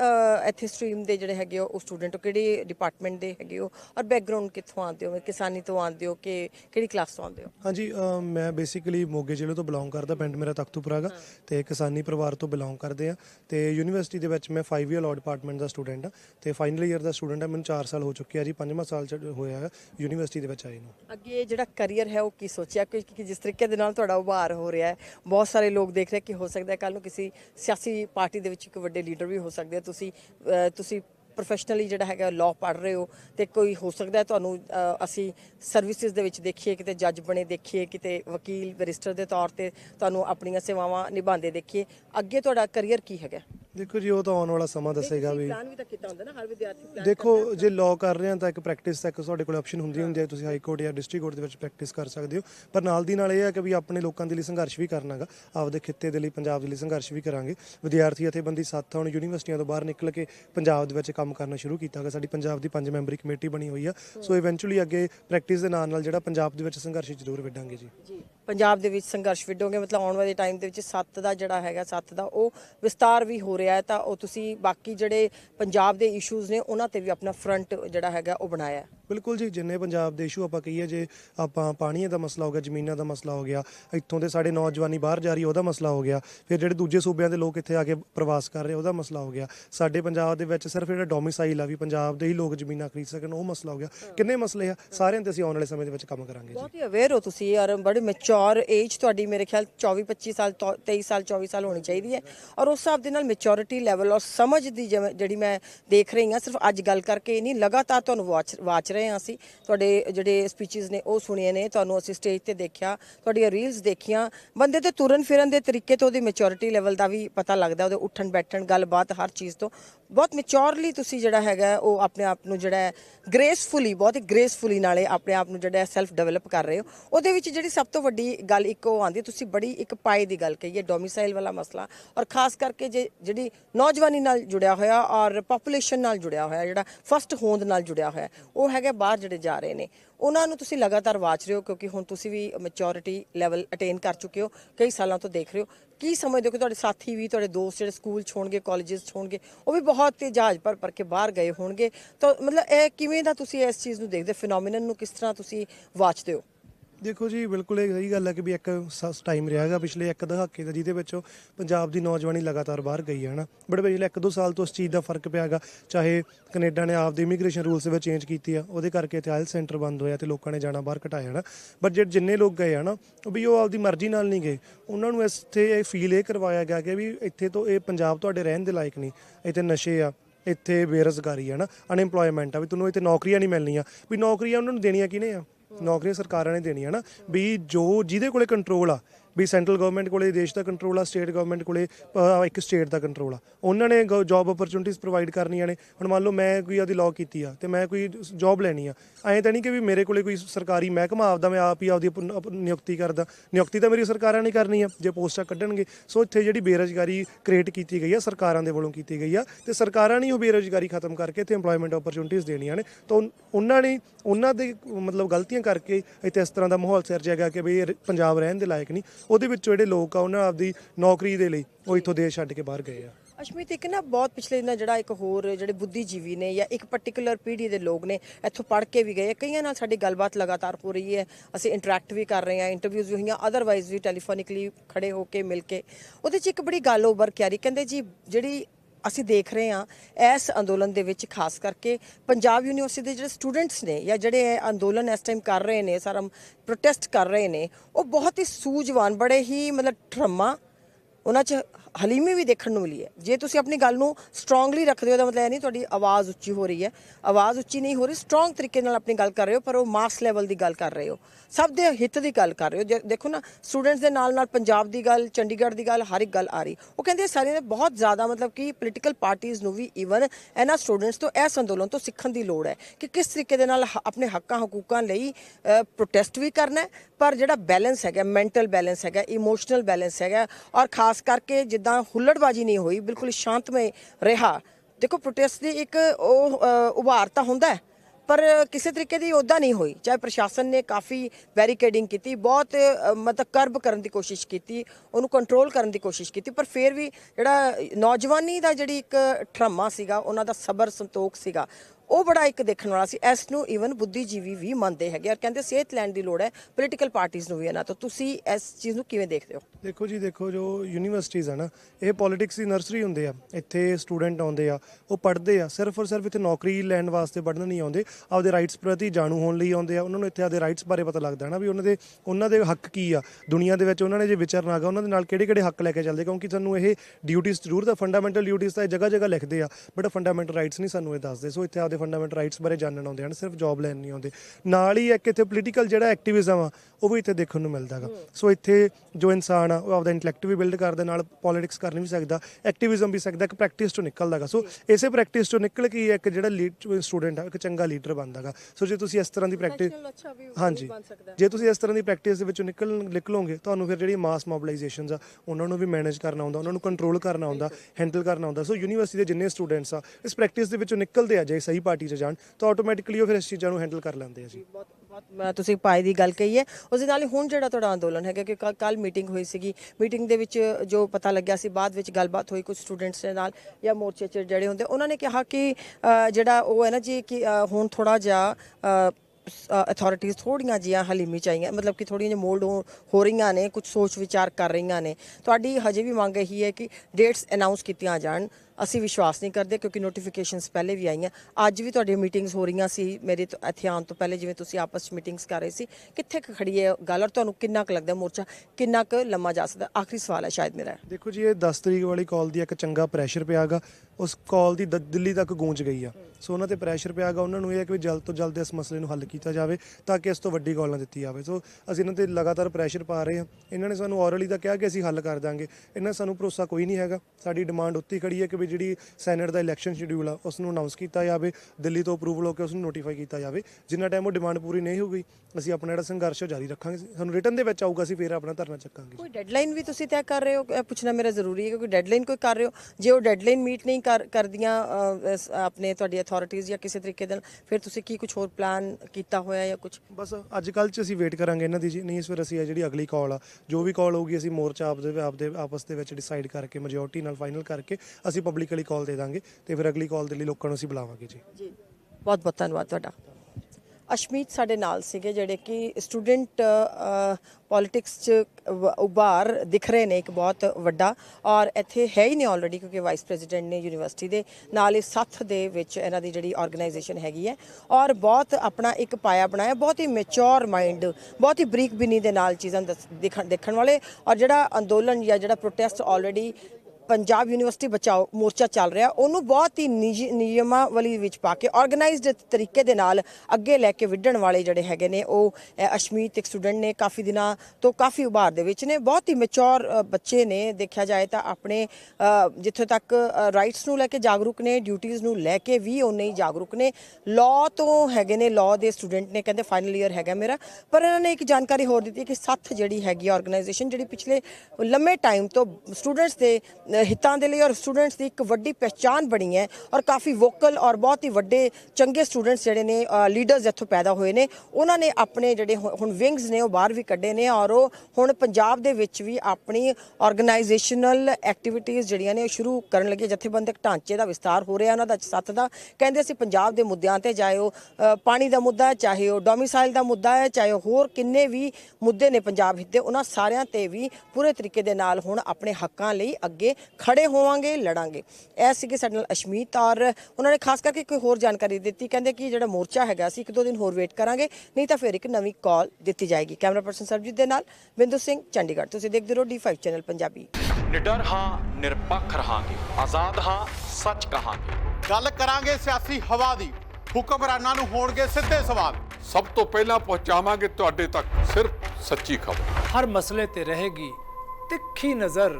ਇੱਥੇ ਸਟਰੀਮ ਦੇ ਜਿਹੜੇ ਹੈਗੇ ਹੋ, ਉਹ ਸਟੂਡੈਂਟ ਹੋ, ਕਿਹੜੇ ਡਿਪਾਰਟਮੈਂਟ ਦੇ ਹੈਗੇ ਹੋ ਔਰ ਬੈਕਗ੍ਰਾਉਂਡ ਕਿੱਥੋਂ ਆਉਂਦੇ ਹੋ ਕਿਸਾਨੀ ਤੋਂ ਆਉਂਦੇ ਹੋ ਕਿ ਕਿਹੜੀ ਕਲਾਸ ਤੋਂ ਆਉਂਦੇ ਹੋ? ਹਾਂਜੀ ਅ, ਮੈਂ ਬੇਸਿਕਲੀ ਮੋਗੇ ਜ਼ਿਲ੍ਹੇ ਤੋਂ ਬਿਲੋਂਗ ਕਰਦਾ ਪਿੰਡ ਮੇਰਾ ਤਖਤੂਪੁਰਾ ਗਾ ਤੇ ਕਿਸਾਨੀ ਪਰਿਵਾਰ ਤੋਂ ਬਿਲੋਂਗ ਕਰਦੇ ਆ ਤੇ ਯੂਨੀਵਰਸਿਟੀ ਦੇ ਵਿੱਚ ਮੈਂ 5 ਇਅਰ ਲਾਅ ਡਿਪਾਰਟਮੈਂਟ ਦਾ ਸਟੂਡੈਂਟ ਆ ਤੇ ਫਾਈਨਲ ਇਅਰ ਦਾ ਸਟੂਡੈਂਟ ਆ ਮੈਨੂੰ 4 ਸਾਲ ਹੋ ਚੁੱਕੇ ਆ ਜੀ ਪੰਜਵਾਂ ਸਾਲ ਚ ਹੋਇਆ ਹੈ ਯੂਨੀਵਰਸਿਟੀ ਦੇ ਵਿੱਚ ਆਏ ਨੂੰ। ਅੱਗੇ ਜਿਹੜਾ ਕੈਰੀਅਰ ਹੈ ਉਹ ਕੀ ਸੋਚਿਆ? ਕਿ ਕਿ ਜਿਸ ਤਰੀਕੇ ਦੇ ਨਾਲ ਤੁਹਾਡਾ ਉਭਾਰ ਹੋ ਰਿਹਾ ਹੈ ਬਹੁਤ ਸਾਰੇ ਲੋਕ ਦੇਖ ਰਹੇ ਕਿ ਹੋ ਸਕਦਾ ਹੈ ਕੱਲ ਨੂੰ ਕਿਸੇ ਸਿਆਸੀ ਪਾਰਟੀ ਦੇ ਵਿੱਚ ਇੱਕ ਵੱਡੇ ਲੀਡਰ ਵੀ ਹੋ ਸਕਦੇ ਆ। ਤੁਸੀਂ ਅਹ, ਤੁਸੀਂ ਪ੍ਰੋਫੈਸ਼ਨਲੀ ਜਿਹੜਾ ਹੈਗਾ ਲਾਅ ਪੜ੍ਹ ਰਹੇ ਹੋ ਤੇ ਕੋਈ ਹੋ ਸਕਦਾ ਤੁਹਾਨੂੰ ਅਸੀਂ ਸਰਵਿਸਿਜ਼ ਦੇ ਵਿੱਚ ਦੇਖੀਏ, ਕਿਤੇ ਜੱਜ ਬਣੇ ਦੇਖੀਏ, ਕਿਤੇ ਵਕੀਲ ਰਜਿਸਟਰ ਦੇ ਤੌਰ ਤੇ ਤੁਹਾਨੂੰ ਆਪਣੀਆਂ ਸੇਵਾਵਾਂ ਨਿਭਾਉਂਦੇ ਦੇਖੀਏ। ਅੱਗੇ ਤੁਹਾਡਾ ਕੈਰੀਅਰ ਕੀ ਹੈਗਾ? ਦੇਖੋ ਜੀ ਉਹ ਤਾਂ ਆਉਣ ਵਾਲਾ ਸਮਾਂ ਦੱਸੇਗਾ ਵੀ। ਪਲਾਨ ਵੀ ਤਾਂ ਕੀਤਾ ਹੁੰਦਾ ਨਾ ਹਰ ਵਿਦਿਆਰਥੀ plan ਦੇਖੋ ਜੇ ਲਾਅ ਕਰ ਰਹੇ ਆ ਤਾਂ ਇੱਕ ਪ੍ਰੈਕਟਿਸ ਤੱਕ ਤੁਹਾਡੇ ਕੋਲ ਆਪਸ਼ਨ ਹੁੰਦੀ ਹੁੰਦੀ ਹੈ ਤੁਸੀਂ ਹਾਈ ਕੋਰਟ ਜਾਂ ਡਿਸਟ੍ਰਿਕਟ ਕੋਰਟ ਦੇ ਵਿੱਚ ਪ੍ਰੈਕਟਿਸ ਕਰ ਸਕਦੇ ਹੋ। ਪਰ ਨਾਲ ਦੀ ਨਾਲ ਇਹ ਹੈ ਕਿ ਵੀ ਆਪਣੇ ਲੋਕਾਂ ਦੇ ਲਈ ਸੰਘਰਸ਼ ਵੀ ਕਰਨਾਗਾ ਆਪਦੇ ਖਿੱਤੇ ਦੇ ਲਈ ਪੰਜਾਬ ਦੇ ਲਈ ਸੰਘਰਸ਼ ਵੀ ਕਰਾਂਗੇ। ਵਿਦਿਆਰਥੀ ਜਥੇਬੰਦੀ ਸੱਤ ਹੁਣ ਯੂਨੀਵਰਸਿਟੀਆਂ ਤੋਂ ਬਾਹਰ ਨਿਕਲ ਕੇ ਪੰਜਾਬ ਦੇ ਵਿੱਚ ਕੰਮ ਕਰਨਾ ਸ਼ੁਰੂ ਕੀਤਾਗਾ ਸਾਡੀ ਪੰਜਾਬ ਦੀ ਪੰਜ ਮੈਂਬਰੀ ਕਮੇਟੀ ਬਣੀ ਹੋਈ ਆ। ਸੋ ਇਵੈਂਚੁਅਲੀ ਅੱਗੇ ਪ੍ਰੈਕਟਿਸ ਦੇ ਨਾਲ ਨਾਲ ਜਿਹੜਾ ਪੰਜਾਬ ਦੇ ਵਿੱਚ ਸੰਘਰਸ਼ ਜ਼ਰੂਰ ਵਿੱਢਾਂਗੇ ਜੀ। ਜੀ ਪੰਜਾਬ ਦੇ ਵਿੱਚ ਸੰਘਰਸ਼ ਵਿੱਢੋਗੇ ਮਤਲਬ ਆਉਣ ਵਾਲੇ ਟਾਈਮ ਦੇ ਵਿੱਚ ਸੱਤ ਦਾ ਜਿਹੜਾ ਹੈਗਾ ਸੱਤ ਦਾ ਉਹ ਵਿਸਤਾਰ ਵੀ ਹੋ ਰਿਹਾ ਹੈ ਤਾਂ ਉਹ ਤੁਸੀਂ ਬਾਕੀ ਜਿਹੜੇ ਪੰਜਾਬ ਦੇ ਇਸ਼ੂਜ਼ ਨੇ ਉਹਨਾਂ ਤੇ ਵੀ ਆਪਣਾ ਫਰੰਟ ਜਿਹੜਾ ਹੈਗਾ ਉਹ ਬਣਾਇਆ ਬਿਲਕੁਲ ਜੀ ਜਿੰਨੇ ਪੰਜਾਬ ਦੇ ਇਸ਼ੂ ਆਪਾਂ ਕਹੀਏ ਜੇ ਆਪਾਂ ਪਾਣੀ ਦਾ ਮਸਲਾ ਹੋ ਗਿਆ ਜ਼ਮੀਨਾਂ ਦਾ ਮਸਲਾ ਹੋ ਗਿਆ ਇੱਥੋਂ ਦੇ ਸਾਡੇ ਨੌਜਵਾਨੀ ਬਾਹਰ ਜਾ ਰਹੀ ਉਹਦਾ ਮਸਲਾ ਹੋ ਗਿਆ ਫਿਰ ਜਿਹੜੇ ਦੂਜੇ ਸੂਬਿਆਂ ਦੇ ਲੋਕ ਇੱਥੇ ਆ ਕੇ ਪ੍ਰਵਾਸ ਕਰ ਰਹੇ ਉਹਦਾ ਮਸਲਾ ਹੋ ਗਿਆ। ਸਾਡੇ ਪੰਜਾਬ ਦੇ ਵਿੱਚ ਸਿਰਫ ਜਿਹੜਾ ਡੋਮਿਸਾਈਲ ਆ ਵੀ ਪੰਜਾਬ ਦੇ ਹੀ ਲੋਕ ਜ਼ਮੀਨਾਂ ਖਰੀਦ ਸਕਣ ਉਹ ਮਸਲਾ ਹੋ ਗਿਆ। ਕਿੰਨੇ ਮਸਲੇ ਆ? ਸਾਰਿਆਂ ਤੇ ਅਸੀਂ ਆਉਣ ਵਾਲੇ ਸਮੇਂ ਦੇ ਵਿੱਚ ਕੰਮ ਕਰਾਂਗੇ ਜੀ। ਬਹੁਤ ਹੀ ਅਵੇਅਰ ਹੋ ਤੁਸੀਂ ਯਾਰ ਬੜੇ ਮੈਚੁਰ ਏਜ ਤੁਹਾਡੀ ਮੇਰੇ ਖਿਆਲ 24 25 ਸਾਲ ਤੌ- 23 ਸਾਲ 24 ਸਾਲ ਹੋਣੀ ਚਾਹੀਦੀ ਹੈ। ਔਰ ਉਸ ਹਿਸਾਬ ਦੇ ਨਾਲ ਮੈਚੁਰਿਟੀ ਲੈਵਲ ਔਰ ਸਮਝ ਦੀ ਜਿਹੜੀ ਮੈਂ ਦੇਖ ਰਹੀ ਹਾਂ ਸਿਰਫ ਅੱਜ ਗੱਲ ਕਰਕੇ ਨਹੀਂ ਲਗਾਤਾਰ ਤੁਹਾਨੂੰ ਵਾਚ ਵਾਚ ਰਹੇ ਹਾਂ ਅਸੀਂ, ਤੁਹਾਡੇ ਜਿਹੜੇ ਸਪੀਚਸ ਨੇ ਉਹ ਸੁਣੀਏ ਨੇ, ਤੁਹਾਨੂੰ ਅਸੀਂ ਸਟੇਜ ਤੇ ਦੇਖਿਆ, ਤੁਹਾਡੀਆਂ ਰੀਲਸ ਦੇਖੀਆਂ। ਬੰਦੇ ਤੇ ਤੁਰਨ ਫਿਰਨ ਦੇ ਤਰੀਕੇ ਤੋਂ ਉਹਦੀ ਮੈਚੁਰਿਟੀ ਲੈਵਲ ਦਾ ਵੀ ਪਤਾ ਲੱਗਦਾ, ਉਹਦੇ ਉੱਠਣ ਬੈਠਣ, ਗੱਲਬਾਤ ਹਰ ਚੀਜ਼ ਤੋਂ। ਬਹੁਤ ਮੈਚੁਰਲੀ ਤੁਸੀਂ ਜਿਹੜਾ ਹੈਗਾ, ਉਹ ਆਪਣੇ ਆਪ ਨੂੰ ਜਿਹੜਾ ਗ੍ਰੇਸਫੁਲੀ ਬਹੁਤ ਹੀ ਗ੍ਰੇਸਫੁਲੀ ਨਾਲੇ ਆਪਣੇ ਆਪ ਨੂੰ ਜਿਹੜਾ ਸੈਲਫ ਡਿਵੈਲਪ ਕਰ ਰਹੇ ਹੋ। ਉਹਦੇ ਵਿੱਚ ਜਿਹੜੀ ਸਭ ਤੋਂ ਵੱਡੀ ਗੱਲ ਇੱਕ ਉਹ ਆਂਦੀ ਤੁਸੀਂ ਬੜੀ ਇੱਕ ਪਾਏ ਦੀ ਗੱਲ ਕਹੀ ਹੈ ਡੋਮਿਸਾਈਲ ਵਾਲਾ ਮਸਲਾ। ਔਰ ਖਾਸ ਕਰਕੇ ਜੇ ਜਿਹੜੀ ਨੌਜਵਾਨੀ ਨਾਲ ਜੁੜਿਆ ਹੋਇਆ ਔਰ ਪੋਪੂਲੇਸ਼ਨ ਨਾਲ ਜੁੜਿਆ ਹੋਇਆ, ਜਿਹੜਾ ਫਸਟ ਹੋਂਦ ਨਾਲ ਜੁੜਿਆ ਹੋਇਆ, ਉਹ ਹੈਗਾ ਬਾਹਰ ਜਿਹੜੇ ਜਾ ਰਹੇ ਨੇ, ਉਹਨਾਂ ਨੂੰ ਤੁਸੀਂ ਲਗਾਤਾਰ ਵਾਚ ਰਹੇ ਹੋ ਕਿਉਂਕਿ ਹੁਣ ਤੁਸੀਂ ਵੀ ਮੈਚੁਰਿਟੀ ਲੈਵਲ ਅਟੇਨ ਕਰ ਚੁੱਕੇ ਹੋ, ਕਈ ਸਾਲਾਂ ਤੋਂ ਦੇਖ ਰਹੇ ਹੋ। ਕੀ ਸਮਝਦੇ ਹੋ ਕਿ ਤੁਹਾਡੇ ਸਾਥੀ ਵੀ, ਤੁਹਾਡੇ ਦੋਸਤ ਜਿਹੜੇ ਸਕੂਲ 'ਚ ਹੋਣਗੇ ਕਾਲਜਸ 'ਚ ਹੋਣਗੇ, ਉਹ ਵੀ ਬਹੁਤ ਤੇ ਜਹਾਜ਼ ਭਰ ਭਰ ਕੇ ਬਾਹਰ ਗਏ ਹੋਣਗੇ। ਤਾਂ ਮਤਲਬ ਇਹ ਕਿਵੇਂ ਦਾ ਤੁਸੀਂ ਇਸ ਚੀਜ਼ ਨੂੰ ਦੇਖਦੇ ਫਿਨੋਮੀਨਨ ਨੂੰ ਕਿਸ ਤਰ੍ਹਾਂ ਤੁਸੀਂ ਵਾਚਦੇ ਹੋ? ਦੇਖੋ ਜੀ, ਬਿਲਕੁਲ ਇਹ ਸਹੀ ਗੱਲ ਹੈ ਕਿ ਵੀ ਇੱਕ ਟਾਈਮ ਰਿਹਾ ਹੈਗਾ ਪਿਛਲੇ ਇੱਕ ਦਹਾਕੇ ਦਾ, ਜਿਹਦੇ ਵਿੱਚੋਂ ਪੰਜਾਬ ਦੀ ਨੌਜਵਾਨੀ ਲਗਾਤਾਰ ਬਾਹਰ ਗਈ ਹੈ, ਹਨਾ? ਬਟ ਪਿਛਲੇ ਇੱਕ ਦੋ ਸਾਲ ਤੋਂ ਉਸ ਚੀਜ਼ ਦਾ ਫ਼ਰਕ ਪਿਆ ਹੈਗਾ, ਚਾਹੇ ਕੈਨੇਡਾ ਨੇ ਆਪਦੇ ਇਮੀਗ੍ਰੇਸ਼ਨ ਰੂਲਸ ਵਿੱਚ ਚੇਂਜ ਕੀਤੀ ਆ, ਉਹਦੇ ਕਰਕੇ ਇੱਥੇ ਆਇਲ ਸੈਂਟਰ ਬੰਦ ਹੋਇਆ ਤੇ ਲੋਕਾਂ ਨੇ ਜਾਣਾ ਬਾਹਰ ਘਟਾਇਆ, ਹਨਾ? ਬਟ ਜਿਹੜੇ ਜਿੰਨੇ ਲੋਕ ਗਏ ਹਨਾ, ਉਹ ਵੀ ਉਹ ਆਪਦੀ ਮਰਜ਼ੀ ਨਾਲ ਨਹੀਂ ਗਏ। ਉਹਨਾਂ ਨੂੰ ਇੱਥੇ ਇਹ ਫੀਲ ਇਹ ਕਰਵਾਇਆ ਗਿਆ ਕਿ ਵੀ ਇੱਥੇ ਤੋਂ ਇਹ ਪੰਜਾਬ ਤੁਹਾਡੇ ਰਹਿਣ ਦੇ ਲਾਇਕ ਨਹੀਂ, ਇੱਥੇ ਨਸ਼ੇ ਆ, ਇੱਥੇ ਬੇਰੁਜ਼ਗਾਰੀ ਆ ਨਾ ਅਨਐਮਪਲੋਇਮੈਂਟ ਆ, ਵੀ ਤੁਹਾਨੂੰ ਇੱਥੇ ਨੌਕਰੀਆਂ ਨਹੀਂ ਮਿਲਣੀਆਂ। ਵੀ ਨੌਕਰੀਆਂ ਉਹਨਾਂ ਨੂੰ ਦੇਣੀਆਂ ਕਿਹਨੇ ਆ? ਨੌਕਰੀਆਂ ਸਰਕਾਰਾਂ ਨੇ ਦੇਣੀਆਂ ਨਾ ਵੀ ਜੋ ਜਿਹਦੇ ਕੋਲੇ ਕੰਟਰੋਲ ਆ ਵੀ ਸੈਂਟਰਲ ਗਵਰਨਮੈਂਟ ਕੋਲੇ, ਦੇਸ਼ ਦਾ ਕੰਟਰੋਲ ਆ ਸਟੇਟ ਗਵਰਨਮੈਂਟ ਕੋਲੇ ਇੱਕ ਸਟੇਟ ਦਾ ਕੰਟਰੋਲ ਆ। ਉਹਨਾਂ ਨੇ ਜੌਬ ਓਪਰਚੁਨਿਟੀਜ਼ ਪ੍ਰੋਵਾਈਡ ਕਰਨੀਆਂ ਨੇ। ਹੁਣ ਮੰਨ ਲਓ ਮੈਂ ਕੋਈ ਆਦੀ ਲਾਅ ਕੀਤੀ ਆ, ਤੇ ਮੈਂ ਕੋਈ ਜੌਬ ਲੈਣੀ ਆ। ਐਂ ਤਾਂ ਨਹੀਂ ਕਿ ਵੀ ਮੇਰੇ ਕੋਲੇ ਕੋਈ ਸਰਕਾਰੀ ਮਹਿਕਮਾ ਆਪਦਾ, ਮੈਂ ਆਪ ਹੀ ਆਪਦੀ ਨਿਯੁਕਤੀ ਕਰਦਾ। ਨਿਯੁਕਤੀ ਤਾਂ ਮੇਰੀ ਸਰਕਾਰਾਂ ਨੇ ਕਰਨੀ ਆ, ਜੇ ਪੋਸਟਾਂ ਕੱਢਣਗੇ। ਸੋ ਇੱਥੇ ਜਿਹੜੀ ਬੇਰੁਜ਼ਗਾਰੀ ਕ੍ਰੀਏਟ ਕੀਤੀ ਗਈ ਆ, ਸਰਕਾਰਾਂ ਦੇ ਵੱਲੋਂ ਕੀਤੀ ਗਈ ਆ। ਤੇ ਸਰਕਾਰਾਂ ਨੇ ਉਹ ਬੇਰੁਜ਼ਗਾਰੀ ਖਤਮ ਕਰਕੇ ਇੱਥੇ EMPLOYMENT ਓਪਰਚੁਨਿਟੀਜ਼ ਦੇਣੀਆਂ ਨੇ। ਤਾਂ ਉਨ- ਉਹਨਾਂ ਨੇ, ਉਹਨਾਂ ਦੇ ਮਤਲਬ ਗਲਤੀਆਂ ਕਰਕੇ ਇੱਥੇ ਇਸ ਤਰ੍ਹਾਂ ਦਾ ਮਾਹੌਲ ਸਿਰਜਿਆ ਗਿਆ ਕਿ ਵੀ ਪੰਜਾਬ ਰਹਿਣ ਦੇ ਲਾਇਕ ਨਹੀਂ। ਉਹਦੇ ਵਿੱਚ ਜਿਹੜੇ ਲੋਕ ਆ, ਉਹਨਾਂ ਆਪਦੀ ਨੌਕਰੀ ਦੇ ਲਈ ਉਹ ਇੱਥੋਂ ਦੇਸ਼ ਛੱਡ ਕੇ ਬਾਹਰ ਗਏ ਆ। ਅਸ਼ਮੀਤ ਇੱਕ ਨਾ ਬਹੁਤ ਪਿਛਲੇ ਦਿਨਾਂ ਜਿਹੜਾ ਇੱਕ ਹੋਰ ਜਿਹੜੇ ਬੁੱਧੀਜੀਵੀ ਨੇ ਜਾਂ ਇੱਕ ਪਾਰਟਿਕੂਲਰ ਪੀੜ੍ਹੀ ਦੇ ਲੋਕ ਨੇ ਇੱਥੋਂ ਪੜ੍ਹ ਕੇ ਵੀ ਗਏ ਕਈਆਂ ਨਾਲ ਸਾਡੀ ਗੱਲਬਾਤ ਲਗਾਤਾਰ ਹੋ ਰਹੀ ਹੈ। ਅਸੀਂ ਇੰਟਰੈਕਟ ਵੀ ਕਰ ਰਹੇ ਹਾਂ ਇੰਟਰਵਿਊਜ਼ ਵੀ ਹੋਈਆਂ ਅਦਰਵਾਈਜ਼ ਵੀ ਟੈਲੀਫੋਨਿਕਲੀ ਖੜੇ ਹੋ ਕੇ ਮਿਲ ਕੇ। ਉਹਦੇ 'ਚ ਇੱਕ ਬੜੀ ਗੱਲ ਉੱਭਰ ਕੇ ਆ ਰਹੀ, ਕਹਿੰਦੇ ਜੀ, ਜਿਹੜੀ ਅਸੀਂ ਦੇਖ ਰਹੇ ਹਾਂ ਇਸ ਅੰਦੋਲਨ ਦੇ ਵਿੱਚ ਖਾਸ ਕਰਕੇ ਪੰਜਾਬ ਯੂਨੀਵਰਸਿਟੀ ਦੇ ਜਿਹੜੇ ਸਟੂਡੈਂਟਸ ਨੇ ਜਾਂ ਜਿਹੜੇ ਇਹ ਅੰਦੋਲਨ ਇਸ ਟਾਈਮ ਕਰ ਰਹੇ ਨੇ, ਸਾਰਾ ਪ੍ਰੋਟੈਸਟ ਕਰ ਰਹੇ ਨੇ, ਉਹ ਬਹੁਤ ਹੀ ਸੂਝਵਾਨ, ਬੜੇ ਹੀ ਮਤਲਬ ਠਰਮਾ ਉਹਨਾਂ 'ਚ ਹਲੀਮੀ ਵੀ ਦੇਖਣ ਨੂੰ ਮਿਲੀ ਹੈ। ਜੇ ਤੁਸੀਂ ਆਪਣੀ ਗੱਲ ਨੂੰ ਸਟਰੋਂਗਲੀ ਰੱਖਦੇ ਹੋ, ਤਾਂ ਮਤਲਬ ਇਹ ਨਹੀਂ ਤੁਹਾਡੀ ਆਵਾਜ਼ ਉੱਚੀ ਹੋ ਰਹੀ ਹੈ। ਆਵਾਜ਼ ਉੱਚੀ ਨਹੀਂ ਹੋ ਰਹੀ ਸਟਰੋਂਗ ਤਰੀਕੇ ਨਾਲ ਆਪਣੀ ਗੱਲ ਕਰ ਰਹੇ ਹੋ, ਪਰ ਉਹ ਮਾਸ ਲੈਵਲ ਦੀ ਗੱਲ ਕਰ ਰਹੇ ਹੋ। ਸਭ ਦੇ ਹਿੱਤ ਦੀ ਗੱਲ ਕਰ ਰਹੇ ਹੋ। ਜੇ- ਦੇਖੋ ਨਾ ਸਟੂਡੈਂਟਸ ਦੇ ਨਾਲ ਨਾਲ ਪੰਜਾਬ ਦੀ ਗੱਲ, ਚੰਡੀਗੜ੍ਹ ਦੀ ਗੱਲ, ਹਰ ਇੱਕ ਗੱਲ ਆ ਰਹੀ। ਉਹ ਕਹਿੰਦੇ ਸਾਰਿਆਂ ਨੇ ਬਹੁਤ ਜ਼ਿਆਦਾ ਮਤਲਬ ਕਿ ਪੋਲੀਟੀਕਲ ਪਾਰਟੀਆਂ ਨੂੰ ਵੀ ਈਵਨ ਇਹਨਾਂ ਸਟੂਡੈਂਟਸ ਤੋਂ, ਇਸ ਅੰਦੋਲਨ ਤੋਂ ਸਿੱਖਣ ਦੀ ਲੋੜ ਹੈ ਕਿ ਕਿਸ ਤਰੀਕੇ ਦੇ ਨਾਲ ਹ- ਆਪਣੇ ਹੱਕਾਂ, ਹਕੂਕਾਂ ਲਈ ਪ੍ਰੋਟੈਸਟ ਵੀ ਕਰਨਾ ਪਰ ਜਿਹੜਾ ਬੈਲੈਂਸ ਹੈਗਾ ਮੈਂਟਲ ਬੈਲੈਂਸ ਹੈਗਾ ਇਮੋਸ਼ਨਲ ਬੈਲੈਂਸ ਹੈਗਾ, ਔਰ ਖਾਸ ਖਾਸ ਕਰਕੇ ਜਿੱਦਾਂ ਹੁੱਲੜਬਾਜੀ ਨਹੀਂ ਹੋਈ, ਬਿਲਕੁਲ ਸ਼ਾਂਤਮਈ ਰਿਹਾ। ਦੇਖੋ ਪ੍ਰੋਟੈਸਟ ਦੀ ਇੱਕ ਉਹ ਉਭਾਰ ਤਾਂ ਹੁੰਦਾ ਪਰ ਕਿਸੇ ਤਰੀਕੇ ਦੀ ਉਦਾਂ ਨਹੀਂ ਹੋਈ। ਚਾਹੇ ਪ੍ਰਸ਼ਾਸਨ ਨੇ ਕਾਫੀ ਬੈਰੀਕੇਡਿੰਗ ਕੀਤੀ, ਬਹੁਤ ਮਤਲਬ ਕਰਬ ਕਰਨ ਦੀ ਕੋਸ਼ਿਸ਼ ਕੀਤੀ, ਉਹਨੂੰ ਕੰਟਰੋਲ ਕਰਨ ਦੀ ਕੋਸ਼ਿਸ਼ ਕੀਤੀ, ਪਰ ਫਿਰ ਵੀ ਜਿਹੜਾ ਨੌਜਵਾਨੀ ਦਾ ਜਿਹੜੀ ਇੱਕ ਠਰਮਾ ਸੀਗਾ, ਉਹਨਾਂ ਦਾ ਸਬਰ ਸੰਤੋਖ ਸੀਗਾ। ਉਹ ਬੜਾ ਇੱਕ ਦੇਖਣ ਵਾਲਾ ਸੀ, ਇਸ ਨੂੰ ਇਵਨ ਬੁੱਧੀਜੀਵੀ ਵੀ ਮੰਨਦੇ ਹੈਗੇ ਔਰ ਕਹਿੰਦੇ ਸਿਹਤ ਲੈਣ ਦੀ ਲੋੜ ਹੈ ਪੋਲੀਟੀਕਲ ਪਾਰਟੀਆਂ ਨੂੰ ਵੀ ਇਹਨਾਂ ਤੋਂ। ਤੁਸੀਂ ਇਸ ਚੀਜ਼ ਨੂੰ ਕਿਵੇਂ ਦੇਖਦੇ ਹੋ? ਦੇਖੋ ਜੀ, ਦੇਖੋ ਜੋ ਯੂਨੀਵਰਸਿਟੀਆਂ ਆ ਨਾ, ਇਹ ਪੋਲਿਟਿਕਸ ਦੀ ਨਰਸਰੀ ਹੁੰਦੇ ਆ, ਇੱਥੇ ਸਟੂਡੈਂਟ ਆਉਂਦੇ ਆ, ਉਹ ਪੜ੍ਹਦੇ ਆ, ਸਿਰਫ ਔਰ ਸਿਰਫ ਇੱਥੇ ਨੌਕਰੀ ਲੈਣ ਵਾਸਤੇ ਪੜ੍ਹਨ ਨਹੀਂ ਆਉਂਦੇ, ਆਪਦੇ ਰਾਈਟਸ ਪ੍ਰਤੀ ਜਾਣੂ ਹੋਣ ਲਈ ਆਉਂਦੇ ਆ, ਉਹਨਾਂ ਨੂੰ ਇੱਥੇ ਆਪਦੇ ਰਾਈਟਸ ਬਾਰੇ ਪਤਾ ਲੱਗਦਾ ਹੈ ਨਾ ਵੀ ਉਹਨਾਂ ਦੇ ਉਹਨਾਂ ਦੇ ਹੱਕ ਕੀ ਆ। ਦੁਨੀਆ ਦੇ ਵਿੱਚ ਉਹਨਾਂ ਨੇ ਜੇ ਵਿਚਰਨਾ ਹੈਗਾ ਉਹਨਾਂ ਦੇ ਨਾਲ ਕਿਹੜੇ ਕਿਹੜੇ ਹੱਕ ਲੈ ਕੇ ਚੱਲਦੇ, ਕਿਉਂਕਿ ਸਾਨੂੰ ਇਹ ਡਿਊਟੀਆਂ ਜ਼ਰੂਰ ਤਾਂ ਫੰਡਾਮੈਂਟਲ ਡਿਊਟੀਆਂ ਤਾਂ ਇਹ ਜਗ੍ਹਾ ਜਗ੍ਹਾ ਲਿਖਦੇ ਆ ਬਟ ਫੰਡਾਮੈਂਟਲ ਰਾਈਟਸ ਨਹੀਂ ਸਾਨੂੰ ਇਹ ਦੱਸਦੇ, ਸੋ ਇੱਥੇ ਆਪਦੇ ਫੰਡਾਮੈਂਟਲ ਰਾਈਟਸ ਬਾਰੇ ਜਾਣਨ ਆਉਂਦੇ ਹਨ ਸਿਰਫ ਜੌਬ ਲੈਣ ਨਹੀਂ ਆਉਂਦੇ। ਨਾਲ ਹੀ ਇੱਕ ਇੱਥੇ ਪੋਲੀਟੀਕਲ ਜਿਹੜਾ ਐਕਟਿਵਿਜ਼ਮ ਆ ਉਹ ਵੀ ਇੱਥੇ ਦੇਖਣ ਨੂੰ ਮਿਲਦਾ ਹੈਗਾ ਸੋ ਇੱਥੇ ਜੋ ਇਨਸਾਨ ਆ ਉਹ ਆਪਦਾ ਇੰਟੈਲੈਕਟ ਵੀ ਬਿਲਡ ਕਰਦੇ ਨਾਲ ਪੋਲਿਟਿਕਸ ਕਰ ਨਹੀਂ ਸਕਦਾ ਐਕਟਿਵਿਜ਼ਮ ਵੀ ਸਕਦਾ ਇੱਕ ਪ੍ਰੈਕਟਿਸ ਤੋਂ ਨਿਕਲਦਾ ਹੈਗਾ ਸੋ ਇਸੇ ਪ੍ਰੈਕਟਿਸ ਤੋਂ ਨਿਕਲ ਕੇ ਇੱਕ ਜਿਹੜਾ ਸਟੂਡੈਂਟ ਆ ਇੱਕ ਚੰਗਾ ਲੀਡਰ ਬਣਦਾਗਾ ਸੋ ਜੇ ਤੁਸੀਂ ਇਸ ਤਰ੍ਹਾਂ ਦੀ ਪ੍ਰੈਕਟਿਸ ਵੀ ਹਾਂਜੀ। ਜੇ ਤੁਸੀਂ ਇਸ ਤਰ੍ਹਾਂ ਦੀ ਪ੍ਰੈਕਟਿਸ ਦੇ ਵਿੱਚੋਂ ਨਿਕਲ ਨਿਕਲੋਗੇ ਤੁਹਾਨੂੰ ਫਿਰ ਜਿਹੜੀ ਮਾਸ ਮੋਬਿਲਾਈਜੇਸ਼ਨਸ ਆ ਉਹਨਾਂ ਨੂੰ ਵੀ ਮੈਨੇਜ ਕਰਨਾ ਆਉਂਦਾ ਉਹਨਾਂ ਨੂੰ ਕੰਟਰੋਲ ਕਰਨਾ ਆਉਂਦਾ ਹੈਂਡਲ ਕਰਨਾ ਆਉਂਦਾ। ਸੋ ਯੂਨੀਵਰਸਿਟੀ ਦੇ ਜਿੰਨੇ ਸਟੂਡੈਂਟਸ ਆ ਇਸ ਪ੍ਰੈਕਟਿਸ ਦੇ ਵਿੱਚੋਂ ਨਿਕਲਦੇ ਆ ਜੇ ਸਹੀ ਪਾਰਟੀ 'ਚ ਜਾਣ, ਤਾਂ ਆਟੋਮੈਟਿਕਲੀ ਉਹ ਫਿਰ ਇਸ ਚੀਜ਼ਾਂ ਨੂੰ ਹੈਂਡਲ ਕਰ ਲੈਂਦੇ ਆ ਜੀ। ਬਹੁਤ ਬਹੁਤ ਮੈਂ ਤੁਸੀਂ ਪਾਈ ਦੀ ਗੱਲ ਕਹੀ ਹੈ। ਉਸ ਦੇ ਨਾਲ ਹੀ ਹੁਣ ਜਿਹੜਾ ਤੁਹਾਡਾ ਅੰਦੋਲਨ ਹੈਗਾ, ਕਿ ਕੱਲ ਮੀਟਿੰਗ ਹੋਈ ਸੀਗੀ। ਮੀਟਿੰਗ ਦੇ ਵਿੱਚ ਜੋ ਪਤਾ ਲੱਗਿਆ ਸੀ, ਬਾਅਦ ਵਿੱਚ ਗੱਲਬਾਤ ਹੋਈ ਕੁਝ ਸਟੂਡੈਂਟਸ ਦੇ ਨਾਲ ਜਾਂ ਮੋਰਚੇ 'ਚ ਜਿਹੜੇ ਹੁੰਦੇ, ਉਹਨਾਂ ਨੇ ਕਿਹਾ ਕਿ ਜਿਹੜਾ ਉਹ ਹੈ ਨਾ ਜੀ ਕਿ ਹੁਣ ਥੋੜਾ ਜਿਹਾ ਅਥਾਰਟੀਆਂ ਥੋੜੀਆਂ ਜੀਆਂ ਹਲੀਮੀ ਚਾਹੀਆਂ ਮਤਲਬ ਕਿ ਥੋੜੀਆਂ ਜਿਹੀਆਂ ਮੋਲਡ ਹੋ ਹੋ ਰਹੀਆਂ ਨੇ, ਕੁਝ ਸੋਚ ਵਿਚਾਰ ਕਰ ਰਹੀਆਂ ਨੇ। ਤੁਹਾਡੀ ਹਜੇ ਵੀ ਮੰਗ ਇਹੀ ਹੈ ਕਿ ਡੇਟਸ ਅਨਾਉਂਸ ਕੀਤੀਆਂ ਜਾਣ। ਅਸੀਂ ਵਿਸ਼ਵਾਸ ਨਹੀਂ ਕਰਦੇ ਕਿਉਂਕਿ ਨੋਟੀਫਿਕੇਸ਼ਨਸ ਪਹਿਲੇ ਵੀ ਆਈਆਂ। ਅੱਜ ਵੀ ਤੁਹਾਡੀਆਂ ਮੀਟਿੰਗਸ ਹੋ ਰਹੀਆਂ ਸੀ ਮੇਰੇ ਤੋਂ, ਇੱਥੇ ਆਉਣ ਤੋਂ ਪਹਿਲੇ, ਜਿਵੇਂ ਤੁਸੀਂ ਆਪਸ ਵਿੱਚ ਮੀਟਿੰਗਸ ਕਰ ਰਹੇ ਸੀ। ਕਿੱਥੇ ਕੁ ਖੜੀ ਹੈ ਗੱਲ? ਔਰ ਤੁਹਾਨੂੰ ਕਿੰਨਾ ਕੁ ਲੱਗਦਾ ਮੋਰਚਾ? ਕਿੰਨਾ ਕੁ ਲੰਮਾ ਜਾ ਸਕਦਾ? ਆਖਰੀ ਸਵਾਲ ਹੈ ਸ਼ਾਇਦ ਮੇਰਾ। ਦੇਖੋ ਜੀ, ਇਹ 10 ਤਰੀਕ ਵਾਲੀ ਕਾਲ ਦੀ ਇੱਕ ਚੰਗਾ ਪ੍ਰੈਸ਼ਰ ਪਿਆਗਾ ਉਸ ਕਾਲ ਦੀ ਦ- ਦਿੱਲੀ ਤੱਕ ਗੂੰਜ ਗਈ ਆ। ਸੋ ਉਹਨਾਂ ਤੇ ਪ੍ਰੈਸ਼ਰ ਪਿਆਗਾ ਉਹਨਾਂ ਨੂੰ ਇਹ ਹੈ ਕਿ ਵੀ ਜਲਦ ਤੋਂ ਜਲਦ ਇਸ ਮਸਲੇ ਨੂੰ ਹੱਲ ਕੀਤਾ ਜਾਵੇ ਤਾਂ ਕਿ ਇਸ ਤੋਂ ਵੱਡੀ ਕਾਲ ਨਾ ਦਿੱਤੀ ਜਾਵੇ। ਸੋ ਅਸੀਂ ਇਹਨਾਂ ਤੇ ਲਗਾਤਾਰ ਪ੍ਰੈਸ਼ਰ ਪਾ ਰਹੇ ਹਾਂ। ਇਹਨਾਂ ਨੇ ਸਾਨੂੰ ਔਰਲੀ ਤਾਂ ਕਿਹਾ ਕਿ ਅਸੀਂ ਹੱਲ ਕਰ ਦਾਂਗੇ। ਇਹਨਾਂ ਨੂੰ ਸਾਨੂੰ ਭਰੋਸਾ ਕੋਈ ਨਹੀਂ ਹੈਗਾ। ਸਾਡੀ ਡਿਮਾਂਡ ਉੱਤੇ ਹੀ ਖੜੀ ਹੈ ਕਿ ਵੀ ਜਿਹੜੀ ਸੈਨੇਟ ਦਾ ਇਲੈਕਸ਼ਨ ਸ਼ਡਿਊਲ ਆ ਉਸ ਨੂੰ ਅਨਾਉਂਸ ਕੀਤਾ ਜਾਵੇ। ਦਿੱਲੀ ਤੋਂ ਅਪਰੂਵਲ ਹੋ ਕੇ ਉਸ ਨੂੰ ਨੋਟੀਫਾਈ ਕੀਤਾ ਜਾਵੇ। ਜਿੰਨਾ ਟਾਈਮ ਉਹ ਡਿਮਾਂਡ ਪੂਰੀ ਨਹੀਂ ਹੋਊਗੀ, ਅਸੀਂ ਆਪਣਾ ਜਿਹੜਾ ਸੰਘਰਸ਼ ਉਹ ਜਾਰੀ ਰੱਖਾਂਗੇ। ਸਾਨੂੰ ਰਿਟਰਨ ਦੇ ਵਿੱਚ ਆਊਗਾ, ਅਸੀਂ ਫਿਰ ਆਪਣਾ ਧਰਨਾ ਚੱਕਾਂਗੇ। ਕੋਈ ਡੈਡਲਾਈਨ ਵੀ ਤੁਸੀਂ ਤੈਅ ਕਰ ਰਹੇ ਹੋ? ਇਹ ਪੁੱਛਣਾ ਮੇਰਾ ਜ਼ਰੂਰੀ ਹੈ ਕਿਉਂਕਿ ਡੈਡਲਾਈਨ ਕੋਈ ਕਰ ਰਹੇ ਹੋ? ਜੇ ਉਹ ਡੈਡਲਾਈਨ ਮੀਟ ਨਹੀਂ ਕਰ ਕਰਦੀਆਂ ਆਪਣੇ ਤੁਹਾਡੀ ਅਥਾਰਟੀਆਂ ਜਾਂ ਕਿਸੇ ਤਰੀਕੇ ਨਾਲ? ਫਿਰ ਤੁਸੀਂ ਕੀ ਕੁਝ ਹੋਰ ਪਲਾਨ ਕੀਤਾ ਹੋਇਆ ਜਾਂ ਕੁਝ ਬਸ ਅੱਜ ਕੱਲ ਚ ਅਸੀਂ ਵੇਟ ਕਰਾਂਗੇ ਇਹਨਾਂ ਦੀ ਜੀ। ਨਹੀਂ ਇਸ ਵਾਰ ਅਸੀਂ ਇਹ ਜਿਹੜੀ ਅਗਲੀ ਕਾਲ ਆ ਜੋ ਵੀ ਕਾਲ ਹੋਊਗੀ ਅਸੀਂ ਮੋਰਚਾ ਆਪਦੇ ਆਪਦੇ ਆਪਸ ਦੇ ਵਿੱਚ ਡਿਸਾਈਡ ਕਰਕੇ ਮੈਜੋਰਟੀ ਨਾਲ ਫਾਈਨਲ ਕਰਕੇ ਅਸੀਂ ਪਬਲਿਕਲੀ ਕਾਲ ਦੇ ਦਾਂਗੇ ਤੇ ਫਿਰ ਅਗਲੀ ਕਾਲ ਦੇ ਲਈ ਲੋਕਾਂ ਨੂੰ ਅਸੀਂ ਬੁਲਾਵਾਂਗੇ ਜੀ। ਜੀ। ਬਹੁਤ ਬਹੁਤ ਧੰਨਵਾਦ ਤੁਹਾਡਾ। ਅਸ਼ਮੀਤ ਸਾਡੇ ਨਾਲ ਸੀਗੇ ਜਿਹੜੇ ਕਿ ਸਟੂਡੈਂਟ ਪੋਲਿਟਿਕਸ ਚ ਉਭਾਰ ਦਿਖ ਰਹੇ ਨੇ ਇੱਕ ਬਹੁਤ ਵੱਡਾ ਔਰ ਇੱਥੇ ਹੈ ਹੀ ਨਹੀਂ ਆਲਰੇਡੀ ਕਿਉਂਕਿ ਵਾਈਸ ਪ੍ਰੈਜ਼ੀਡੈਂਟ ਨੇ ਯੂਨੀਵਰਸਿਟੀ ਦੇ ਨਾਲ ਹੀ ਸੱਥ ਦੇ ਵਿੱਚ ਇਹਨਾਂ ਦੀ ਜਿਹੜੀ ਆਰਗੇਨਾਈਜੇਸ਼ਨ ਹੈਗੀ ਹੈ ਔਰ ਬਹੁਤ ਆਪਣਾ ਇੱਕ ਪਾਇਆ ਬਣਾਇਆ, ਬਹੁਤ ਹੀ ਮੈਚੁਰ ਮਾਈਂਡ ਬਹੁਤ ਹੀ ਬਰੀਕ ਬਿਨੀ ਦੇ ਨਾਲ ਚੀਜ਼ਾਂ ਦੱਸ- ਦੇਖਣ ਦੇਖਣ ਵਾਲੇ ਔਰ ਜਿਹੜਾ ਅੰਦੋਲਨ ਜਾਂ ਜਿਹੜਾ ਪ੍ਰੋਟੈਸਟ ਆਲਰੇਡੀ ਪੰਜਾਬ ਯੂਨੀਵਰਸਿਟੀ ਬਚਾਓ ਮੋਰਚਾ ਚੱਲ ਰਿਹਾ ਉਹਨੂੰ ਬਹੁਤ ਹੀ ਨਿਜ- ਨਿਯਮਾਵਲੀ ਵਿੱਚ ਪਾ ਕੇ ਆਰਗੇਨਾਈਜ਼ਡ ਤਰੀਕੇ ਦੇ ਨਾਲ ਅੱਗੇ ਲੈ ਕੇ ਵਿੱਢਣ ਵਾਲੇ ਜਿਹੜੇ ਹੈਗੇ ਨੇ ਉਹ ਅਸ਼ਮੀਤ ਇੱਕ ਸਟੂਡੈਂਟ ਨੇ ਕਾਫੀ ਦਿਨਾਂ ਤੋਂ ਕਾਫੀ ਉਭਾਰ ਦੇ ਵਿੱਚ ਨੇ ਬਹੁਤ ਹੀ ਮੈਚੁਰ ਬੱਚੇ ਨੇ ਦੇਖਿਆ ਜਾਏ ਤਾਂ ਆਪਣੇ ਅ, ਜਿੱਥੇ ਤੱਕ ਰਾਈਟਸ ਨੂੰ ਲੈ ਕੇ ਜਾਗਰੂਕ ਨੇ ਡਿਊਟੀਆਂ ਨੂੰ ਲੈ ਕੇ ਵੀ ਉਨੇ ਹੀ ਜਾਗਰੂਕ ਨੇ। ਲਾਅ ਤੋਂ ਹੈਗੇ ਨੇ ਲਾਅ ਦੇ ਸਟੂਡੈਂਟ ਨੇ ਕਹਿੰਦੇ ਫਾਈਨਲ ਈਅਰ ਹੈਗਾ ਮੇਰਾ ਪਰ ਇਹਨਾਂ ਨੇ ਇੱਕ ਜਾਣਕਾਰੀ ਹੋਰ ਦਿੱਤੀ ਕਿ ਸੱਥ ਜਿਹੜੀ ਹੈਗੀ ਆਰਗੇਨਾਈਜੇਸ਼ਨ ਜਿਹੜੀ ਪਿਛਲੇ ਲੰਮੇ ਟਾਈਮ ਤੋਂ ਸਟੂਡੈਂਟਸ ਦੇ ਹਿੱਤਾਂ ਦੇ ਲਈ ਔਰ ਸਟੂਡੈਂਟਸ ਦੀ ਇੱਕ ਵੱਡੀ ਪਹਿਚਾਨ ਬਣੀ ਹੈ ਔਰ ਕਾਫੀ ਵੋਕਲ ਔਰ ਬਹੁਤ ਹੀ ਵੱਡੇ, ਚੰਗੇ ਸਟੂਡੈਂਟਸ ਜਿਹੜੇ ਨੇ ਲੀਡਰਸ ਇੱਥੋਂ ਪੈਦਾ ਹੋਏ ਨੇ। ਉਹਨਾਂ ਨੇ ਆਪਣੇ ਜਿਹੜੇ ਹੁਣ ਵਿੰਗਸ ਨੇ ਉਹ ਬਾਹਰ ਵੀ ਕੱਢੇ ਨੇ ਔਰ ਉਹ ਹੁਣ ਪੰਜਾਬ ਦੇ ਵਿੱਚ ਵੀ ਆਪਣੀ ਆਰਗੇਨਾਈਜੇਸ਼ਨਲ ਐਕਟੀਵਿਟੀਜ਼ ਜਿਹੜੀਆਂ ਨੇ ਉਹ ਸ਼ੁਰੂ ਕਰਨ ਲੱਗੇ। ਜਥੇਬੰਦਕ ਢਾਂਚੇ ਦਾ ਵਿਸਤਾਰ ਹੋ ਰਿਹਾ, ਉਹਨਾਂ ਦਾ ਸੱਤ ਦਾ। ਕਹਿੰਦੇ ਅਸੀਂ ਪੰਜਾਬ ਦੇ ਮੁੱਦਿਆਂ ਤੇ ਚਾਹੇ ਉਹ ਪਾਣੀ ਦਾ ਮੁੱਦਾ ਹੈ, ਚਾਹੇ ਉਹ ਡੋਮਿਸਾਈਲ ਦਾ ਮੁੱਦਾ ਹੈ, ਚਾਹੇ ਉਹ ਹੋਰ ਕਿੰਨੇ ਵੀ ਮੁੱਦੇ ਨੇ ਪੰਜਾਬ ਹਿੱਤੇ ਉਹਨਾਂ ਸਾਰਿਆਂ ਤੇ ਵੀ ਪੂਰੇ ਤਰੀਕੇ ਦੇ ਨਾਲ ਹੁਣ ਆਪਣੇ ਹੱਕਾਂ ਲਈ ਅੱਗੇ ਖੜੇ ਹੋਵਾਂਗੇ ਲੜਾਂਗੇ। ਇਹ ਸੀਗੇ ਸਾਡੇ ਨਾਲ ਅਸ਼ਮੀਤ ਔਰ ਉਹਨਾਂ ਨੇ ਖਾਸ ਕਰਕੇ ਕੋਈ ਹੋਰ ਜਾਣਕਾਰੀ ਦਿੱਤੀ। ਕਹਿੰਦੇ ਕਿ ਜਿਹੜਾ ਮੋਰਚਾ ਹੈਗਾ ਅਸੀਂ ਇੱਕ ਦੋ ਦਿਨ ਹੋਰ ਵੇਟ ਕਰਾਂਗੇ ਨਹੀਂ ਤਾਂ ਫਿਰ ਇੱਕ ਨਵੀਂ ਕਾਲ ਦਿੱਤੀ ਜਾਏਗੀ। ਕੈਮਰਾ ਪਰਸਨ ਸਰਬਜੀਤ ਦੇ ਨਾਲ ਬਿੰਦੂ ਸਿੰਘ ਚੰਡੀਗੜ੍ਹ। ਤੁਸੀਂ ਦੇਖਦੇ ਰਹੋ D5 ਚੈਨਲ ਪੰਜਾਬੀ। ਨਿਡਰ ਹਾਂ ਨਿਰਪੱਖ ਰਹਾਂਗੇ। ਆਜ਼ਾਦ ਹਾਂ ਸੱਚ ਕਹਾਂਗੇ। ਗੱਲ ਕਰਾਂਗੇ ਸਿਆਸੀ ਹਵਾ ਦੀ। ਹੁਕਮਰਾਨਾਂ ਨੂੰ ਹੋਣਗੇ ਸਿੱਧੇ ਸਵਾਲ। ਸਭ ਤੋਂ ਪਹਿਲਾਂ ਪਹੁੰਚਾਵਾਂਗੇ ਤੁਹਾਡੇ ਤੱਕ ਸਿਰਫ ਸੱਚੀ ਖਬਰ। ਹਰ ਮਸਲੇ ਤੇ ਰਹੇਗੀ ਤਿੱਖੀ ਨਜ਼ਰ।